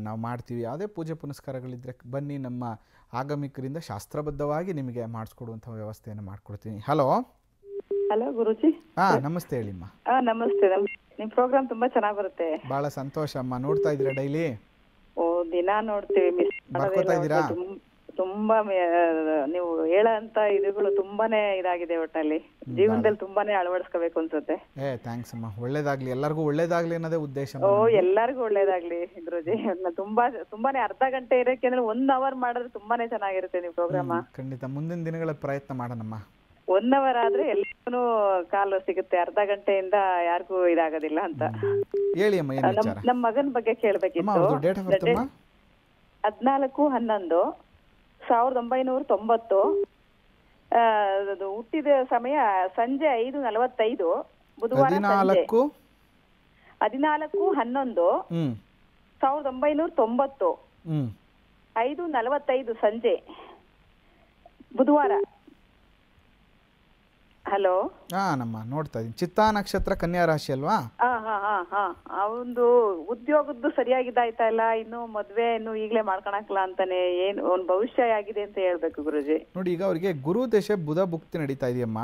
ನಾವು ಮಾಡ್ತೀವಿ. ಯಾವುದೇ ಪೂಜೆ ಪುನಸ್ಕಾರಗಳಿದ್ದರೆ ಬನ್ನಿ ನಮ್ಮ ಆಗಮಿಕರಿಂದ ಶಾಸ್ತ್ರಬದ್ಧವಾಗಿ ನಿಮಗೆ ಮಾಡಿಸ್ಕೊಡುವಂಥ ವ್ಯವಸ್ಥೆಯನ್ನು ಮಾಡ್ಕೊಡ್ತೀನಿ. Hello hello Guruji. ಹಾ ನಮಸ್ತೆ ಹೇಳಿಮ್ಮ. ಹಾ ನಮಸ್ತೆ. ನಿಮ್ಮ ನಿಮ್ ಪ್ರೋಗ್ರಾಮ್ ತುಂಬಾ ಚೆನ್ನಾಗಿ ಬರುತ್ತೆ. ಬಹಳ ಸಂತೋಷ ಅಮ್ಮ. ನೋಡ್ತಾ ಇದ್ದೀರಾ ಡೈಲಿ? ಓ ದಿನ ನೋಡ್ತೀವಿ ಮಿಸ್. ಬರ್ಕೋತಾ ಇದ್ದೀರಾ? ತುಂಬಾ ನೀವು ಹೇಳಂತ ಇದುಗಳು ತುಂಬಾನೇ ಇದಾಗಿದೆ ಒಟ್ಟಲ್ಲಿ ಜೀವನದಲ್ಲಿ ತುಂಬಾನೇ ಅಳವಡಿಸ್ಕೋಬೇಕು ಅನ್ಸುತ್ತೆ. ಏ ಥ್ಯಾಂಕ್ಸ್ ಅಮ್ಮ. ಒಳ್ಳೇದಾಗ್ಲಿ. ಎಲ್ಲರಿಗೂ ಒಳ್ಳೇದಾಗ್ಲಿ ಅನ್ನೋದೇ ಉದ್ದೇಶ ಓ ಎಲ್ಲರಿಗೂ ಎಲ್ಲಾರ್ಗು ಒಳ್ಳೇದಾಗ್ಲಿ ಗುರುಜಿ. ತುಂಬಾ ತುಂಬಾನೇ ಅರ್ಧ ಗಂಟೆ ಇರಕ್ಕೆ ಅಂದ್ರೆ ಒನ್ ಅವರ್ ಮಾಡಿದ್ರೆ ತುಂಬಾನೇ ಚೆನ್ನಾಗಿರುತ್ತೆ ನೀವು ಪ್ರೋಗ್ರಾಮ್ ಖಂಡಿತ. ಮುಂದಿನ ದಿನಗಳ ಪ್ರಯತ್ನ ಮಾಡೋಣಮ್ಮ. ಒನ್ ಅವರ್ ಆದ್ರೆ ಎಲ್ಲರೂ ಕಾಲು ಸಿಗುತ್ತೆ. ಅರ್ಧ ಗಂಟೆಯಿಂದ ಯಾರಿಗೂ ಇದಾಗೋದಿಲ್ಲ ಅಂತ. ಹೇಳಿ ಅಮ್ಮ ಏನು ನಮ್ ವಿಚಾರ? ನಮ್ ಮಗನ್ ಬಗ್ಗೆ ಕೇಳ್ಬೇಕಿತ್ತು. ಹದ್ನಾಲ್ಕು ಹನ್ನೊಂದು. ಸಾವಿರದ ಒಂಬೈನೂರ ತೊಂಬತ್ತು ಅದು ಹುಟ್ಟಿದ ಸಮಯ ಸಂಜೆ ಐದು ನಲವತ್ತೈದು ಬುಧವಾರ ಹದಿನಾಲ್ಕು? ಹದಿನಾಲ್ಕು ಹನ್ನೊಂದು ಸಾವಿರದ ಒಂಬೈನೂರ ತೊಂಬತ್ತು ಐದು ನಲವತ್ತೈದು ಸಂಜೆ ಬುಧವಾರ. ಹಲೋ? ಹಾ ನಮ್ಮ ನೋಡ್ತಾ ಇದ್ದೀನಿ. ಚಿತ್ತಾ ನಕ್ಷತ್ರ ಕನ್ಯಾ ರಾಶಿ ಅಲ್ವಾ? ಹಾ ಉದ್ಯೋಗದ್ದು ಸರಿಯಾಗಿದ್ದಾಯ್ತಾ ಇಲ್ಲ? ಇನ್ನು ಮದ್ವೆ ಇನ್ನು ಈಗಲೇ ಮಾಡ್ಕೊಳಕ್ಲ ಅಂತಾನೆ ಏನು ಒಂದ್ ಭವಿಷ್ಯ ಆಗಿದೆ ಅಂತ ಹೇಳ್ಬೇಕು ಗುರುಜಿ. ನೋಡಿ ಈಗ ಅವರಿಗೆ ಗುರು ದೇಶ ಬುಧ ಭುಕ್ತಿ ನಡೀತಾ ಇದೆಯಮ್ಮ.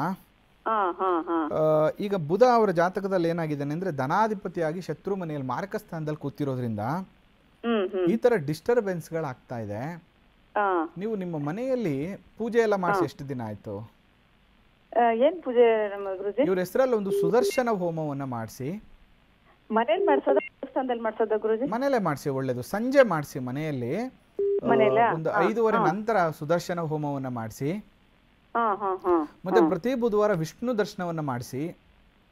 ಈಗ ಬುಧ ಅವರ ಜಾತಕದಲ್ಲಿ ಏನಾಗಿದ್ದಾನೆ ಅಂದ್ರೆ ಧನಾಧಿಪತಿಯಾಗಿ ಶತ್ರು ಮನೆಯಲ್ಲಿ ಮಾರಕ ಸ್ಥಾನದಲ್ಲಿ ಕೂತಿರೋದ್ರಿಂದ ಈ ತರ ಡಿಸ್ಟರ್ಬೆನ್ಸ್ ಗಳಾಗ್ತಾ ಇದೆ. ನೀವು ನಿಮ್ಮ ಮನೆಯಲ್ಲಿ ಪೂಜೆ ಎಲ್ಲ ಮಾಡಿಸಿ ಎಷ್ಟು ದಿನ ಆಯಿತು? ಏನ್ ಪೂಜೆ ನಮ್ಮ ಗುರುಜಿ? ಇವ್ರ ಹೆಸರಲ್ಲಿ ಒಂದು ಸುದರ್ಶನ ಹೋಮವನ್ನ ಮಾಡಿಸಿ. ಮನೇಲಿ ಮಾಡ್ಸೋದ ದೇವಸ್ಥಾನದಲ್ಲಿ ಮಾಡ್ಸೋದ ಗುರುಜಿ? ಮನೆಯಲ್ಲೇ ಮಾಡಿಸಿ ಒಳ್ಳೇದು. ಸಂಜೆ ಮಾಡಿಸಿ ಮನೆಯಲ್ಲಿ? ಒಂದು ಐದುವರೆ ನಂತರ ಸುದರ್ಶನ ಹೋಮವನ್ನ ಮಾಡಿಸಿ. ಮತ್ತೆ ಪ್ರತಿ ಬುಧವಾರ ವಿಷ್ಣು ದರ್ಶನವನ್ನ ಮಾಡಿಸಿ.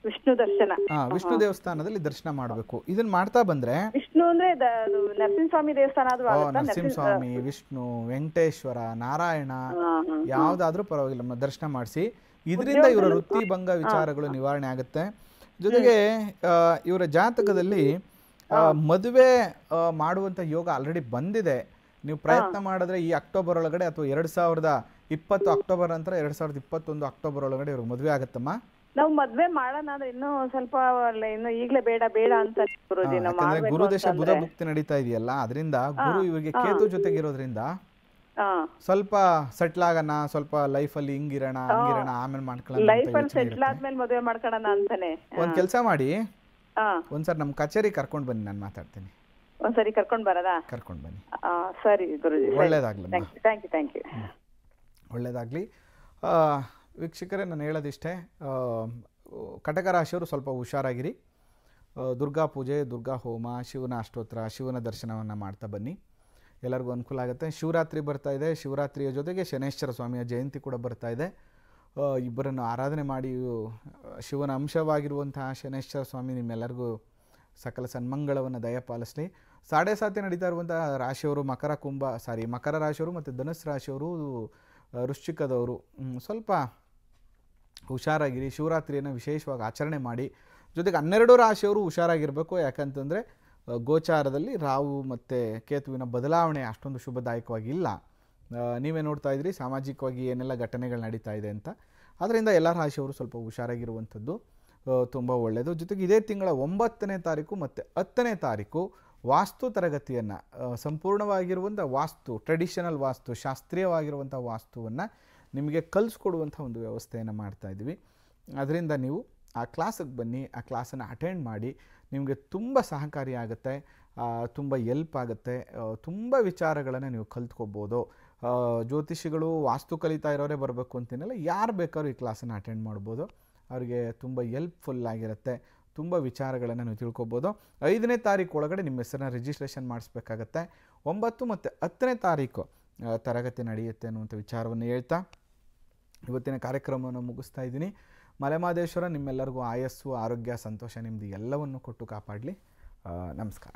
ವಿಷ್ಣು ದರ್ಶನ? ಹಾ ವಿಷ್ಣು ದೇವಸ್ಥಾನದಲ್ಲಿ ದರ್ಶನ ಮಾಡಬೇಕು. ಇದನ್ನ ಮಾಡ್ತಾ ಬಂದ್ರೆ ವಿಷ್ಣು ಅಂದ್ರೆ ನರಸಿಂಹಸ್ವಾಮಿ ದೇವಸ್ಥಾನ ನರಸಿಂಹಸ್ವಾಮಿ ವಿಷ್ಣು ವೆಂಕಟೇಶ್ವರ ನಾರಾಯಣ. ಯಾವ್ದಾದ್ರೂ ಪರವಾಗಿಲ್ಲ. ದರ್ಶನ ಮಾಡಿಸಿ. ಇದರಿಂದ ಇವರ ವೃತ್ತಿ ಭಂಗ ವಿಚಾರಗಳು ನಿವಾರಣೆ ಆಗುತ್ತೆ. ಜೊತೆಗೆ ಇವರ ಜಾತಕದಲ್ಲಿ ಮದುವೆ ಮಾಡುವಂತ ಯೋಗ ಆಲ್ರೆಡಿ ಬಂದಿದೆ. ನೀವು ಪ್ರಯತ್ನ ಮಾಡಿದ್ರೆ ಈ ಅಕ್ಟೋಬರ್ ಒಳಗಡೆ ಅಥವಾ ಎರಡ್ ಸಾವಿರದ ಇಪ್ಪತ್ತು ಅಕ್ಟೋಬರ್ ನಂತರ ಎರಡ್ ಸಾವಿರದ ಇಪ್ಪತ್ತೊಂದು ಅಕ್ಟೋಬರ್ ಒಳಗಡೆ ಇವ್ರಿಗೆ ಮದುವೆ ಆಗತ್ತಮ್ಮ? ನಾವು ಮದ್ವೆ ಮಾಡೋಣ ಇನ್ನೂ ಸ್ವಲ್ಪ ಇನ್ನು ಈಗಲೇ ಬೇಡ ಬೇಡ ಅಂತ ಗುರುದೇಶ ಬುಧ. ಭುಕ್ತಿ ನಡೀತಾ ಇದೆಯಲ್ಲ ಅದರಿಂದ ಗುರು ಇವರಿಗೆ ಕೇತು ಜೊತೆಗಿರೋದ್ರಿಂದ ಸ್ವಲ್ಪ ಸೆಟ್ಲ್ ಆಗೋಣ ಸ್ವಲ್ಪ ಲೈಫಲ್ಲಿ ಹಿಂಗಿರೋಣ ಹಂಗಿರೋಣ ಆಮೇಲೆ ಮಾಡ್ಕೊಳ್ಳೋಣ ಲೈಫ್ ಅಲ್ಲಿ ಸೆಟ್ಲ್ ಆದ್ಮೇಲೆ ಮದ್ವೆ ಮಾಡ್ಕೊಳ್ಳೋಣ ಅಂತಾನೆ. ಒಂದ್ ಕೆಲಸ ಮಾಡಿ. ಒಂದ್ಸರಿ ನಮ್ ಕಚೇರಿ ಕರ್ಕೊಂಡ್ ಬನ್ನಿ ನಾನು ಮಾತಾಡ್ತೀನಿ. ಒಂದ್ಸರಿ ಕರ್ಕೊಂಡ್ ಬರದಾ? ಕರ್ಕೊಂಡು ಬನ್ನಿ. ಆ, ಸರಿ ಗುರುಜಿ ಒಳ್ಳೇದಾಗ್ಲಿ ಥ್ಯಾಂಕ್ ಯು ಥ್ಯಾಂಕ್ ಯು ಒಳ್ಳೇದಾಗ್ಲಿ. ವೀಕ್ಷಕರೇ ನಾನು ಹೇಳೋದಿಷ್ಟೇ ಕಟಕ ರಾಶಿಯವರು ಸ್ವಲ್ಪ ಹುಷಾರಾಗಿರಿ. ದುರ್ಗಾ ಪೂಜೆ ದುರ್ಗಾ ಹೋಮ ಶಿವನ ಅಷ್ಟೋತ್ರ ಶಿವನ ದರ್ಶನವನ್ನು ಮಾಡ್ತಾ ಬನ್ನಿ. ಎಲ್ಲರಿಗೂ ಅನುಕೂಲ ಆಗುತ್ತೆ. ಶಿವರಾತ್ರಿ ಬರ್ತಾ ಇದೆ. ಶಿವರಾತ್ರಿಯ ಜೊತೆಗೆ ಶನೇಶ್ವರ ಸ್ವಾಮಿಯ ಜಯಂತಿ ಕೂಡ ಬರ್ತಾ ಇದೆ. ಇಬ್ಬರನ್ನು ಆರಾಧನೆ ಮಾಡಿ ಶಿವನ ಅಂಶವಾಗಿರುವಂತಹ ಶನೇಶ್ವರ ಸ್ವಾಮಿ ನಿಮ್ಮೆಲ್ಲರಿಗೂ ಸಕಲ ಸನ್ಮಂಗಳವನ್ನು ದಯಪಾಲಿಸಲಿ. ಸಾಡೆ ಸಾತಿ ನಡೀತಾ ಇರುವಂತಹ ರಾಶಿಯವರು, ಮಕರ ಕುಂಭ, ಸಾರಿ, ಮಕರ ರಾಶಿಯವರು ಮತ್ತು ಧನುಸ್ ರಾಶಿಯವರು ವೃಶ್ಚಿಕದವರು ಸ್ವಲ್ಪ ಹುಷಾರಾಗಿರಿ. ಶಿವರಾತ್ರಿಯನ್ನು ವಿಶೇಷವಾಗಿ ಆಚರಣೆ ಮಾಡಿ. ಜೊತೆಗೆ ಹನ್ನೆರಡು ರಾಶಿಯವರು ಹುಷಾರಾಗಿರಬೇಕು. ಯಾಕಂತಂದರೆ ಗೋಚಾರದಲ್ಲಿ ರಾಹು ಮತ್ತು ಕೇತುವಿನ ಬದಲಾವಣೆ ಅಷ್ಟೊಂದು ಶುಭದಾಯಕವಾಗಿಲ್ಲ. ಇಲ್ಲ ನೀವೇ ನೋಡ್ತಾ ಇದ್ರಿ, ಸಾಮಾಜಿಕವಾಗಿ ಏನೆಲ್ಲ ಘಟನೆಗಳು ನಡೀತಾ ಇದೆ ಅಂತ. ಅದರಿಂದ ಎಲ್ಲ ರಾಶಿಯವರು ಸ್ವಲ್ಪ ಹುಷಾರಾಗಿರುವಂಥದ್ದು ತುಂಬ ಒಳ್ಳೆಯದು ಜೊತೆಗೆ ಇದೇ ತಿಂಗಳ ಒಂಬತ್ತನೇ ತಾರೀಕು ಮತ್ತು ಹತ್ತನೇ ತಾರೀಕು ವಾಸ್ತು ತರಗತಿಯನ್ನು ಸಂಪೂರ್ಣವಾಗಿರುವಂಥ ವಾಸ್ತು ಟ್ರೆಡಿಷನಲ್ ವಾಸ್ತು, ಶಾಸ್ತ್ರೀಯವಾಗಿರುವಂಥ ವಾಸ್ತುವನ್ನು ನಿಮಗೆ ಕಲಿಸ್ಕೊಡುವಂಥ ಒಂದು ವ್ಯವಸ್ಥೆಯನ್ನು ಮಾಡ್ತಾಯಿದ್ವಿ ಅದರಿಂದ ನೀವು ಆ ಕ್ಲಾಸಿಗೆ ಬನ್ನಿ, ಆ ಕ್ಲಾಸನ್ನು ಅಟೆಂಡ್ ಮಾಡಿ ನಿಮಗೆ ತುಂಬ ಸಹಕಾರಿಯಾಗುತ್ತೆ ತುಂಬ ಎಲ್ಪ್ ಆಗುತ್ತೆ ತುಂಬ ವಿಚಾರಗಳನ್ನು ನೀವು ಕಲ್ತ್ಕೋಬೋದು. ಜ್ಯೋತಿಷಿಗಳು ವಾಸ್ತು ಕಲಿತಾ ಇರೋರೇ ಬರಬೇಕು ಅಂತೇನಿಲ್ಲ, ಯಾರು ಬೇಕಾದ್ರೂ ಈ ಕ್ಲಾಸನ್ನು ಅಟೆಂಡ್ ಮಾಡ್ಬೋದು. ಅವರಿಗೆ ತುಂಬ ಎಲ್ಪ್ಫುಲ್ ಆಗಿರುತ್ತೆ, ತುಂಬ ವಿಚಾರಗಳನ್ನು ನೀವು ತಿಳ್ಕೊಬೋದು. ಐದನೇ ತಾರೀಕು ಒಳಗಡೆ ನಿಮ್ಮ ಹೆಸರನ್ನ ರಿಜಿಸ್ಟ್ರೇಷನ್ ಮಾಡಿಸ್ಬೇಕಾಗತ್ತೆ. ಒಂಬತ್ತು ಮತ್ತು ಹತ್ತನೇ ತಾರೀಕು ತರಗತಿ ನಡೆಯುತ್ತೆ ಅನ್ನುವಂಥ ವಿಚಾರವನ್ನು ಹೇಳ್ತಾ, ಇವತ್ತಿನ ಕಾರ್ಯಕ್ರಮವನ್ನು ಮುಗಿಸ್ತಾ ಇದ್ದೀನಿ. ಮಲೆಮಾದೇಶ್ವರ, ನಿಮ್ಮೆಲ್ಲರಿಗೂ ಆಯಸ್ಸು, ಆರೋಗ್ಯ, ಸಂತೋಷ ನಿಮ್ಮದು ಎಲ್ಲವನ್ನು ಕೊಟ್ಟು ಕಾಪಾಡಲಿ. ನಮಸ್ಕಾರ.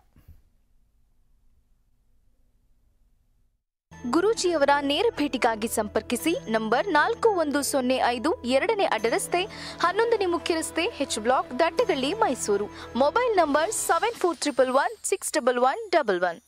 ಗುರೂಜಿಯವರ ನೇರ ಭೇಟಿಗಾಗಿ ಸಂಪರ್ಕಿಸಿ ನಂಬರ್ ನಾಲ್ಕು ಒಂದು ಸೊನ್ನೆ ಐದು ಎರಡನೇ ಅಡ್ಡರಸ್ತೆ, ಹನ್ನೊಂದನೇ ಮುಖ್ಯ ರಸ್ತೆ H block Dattagalli, Mysuru. Mobile number seven four triple one six double one double one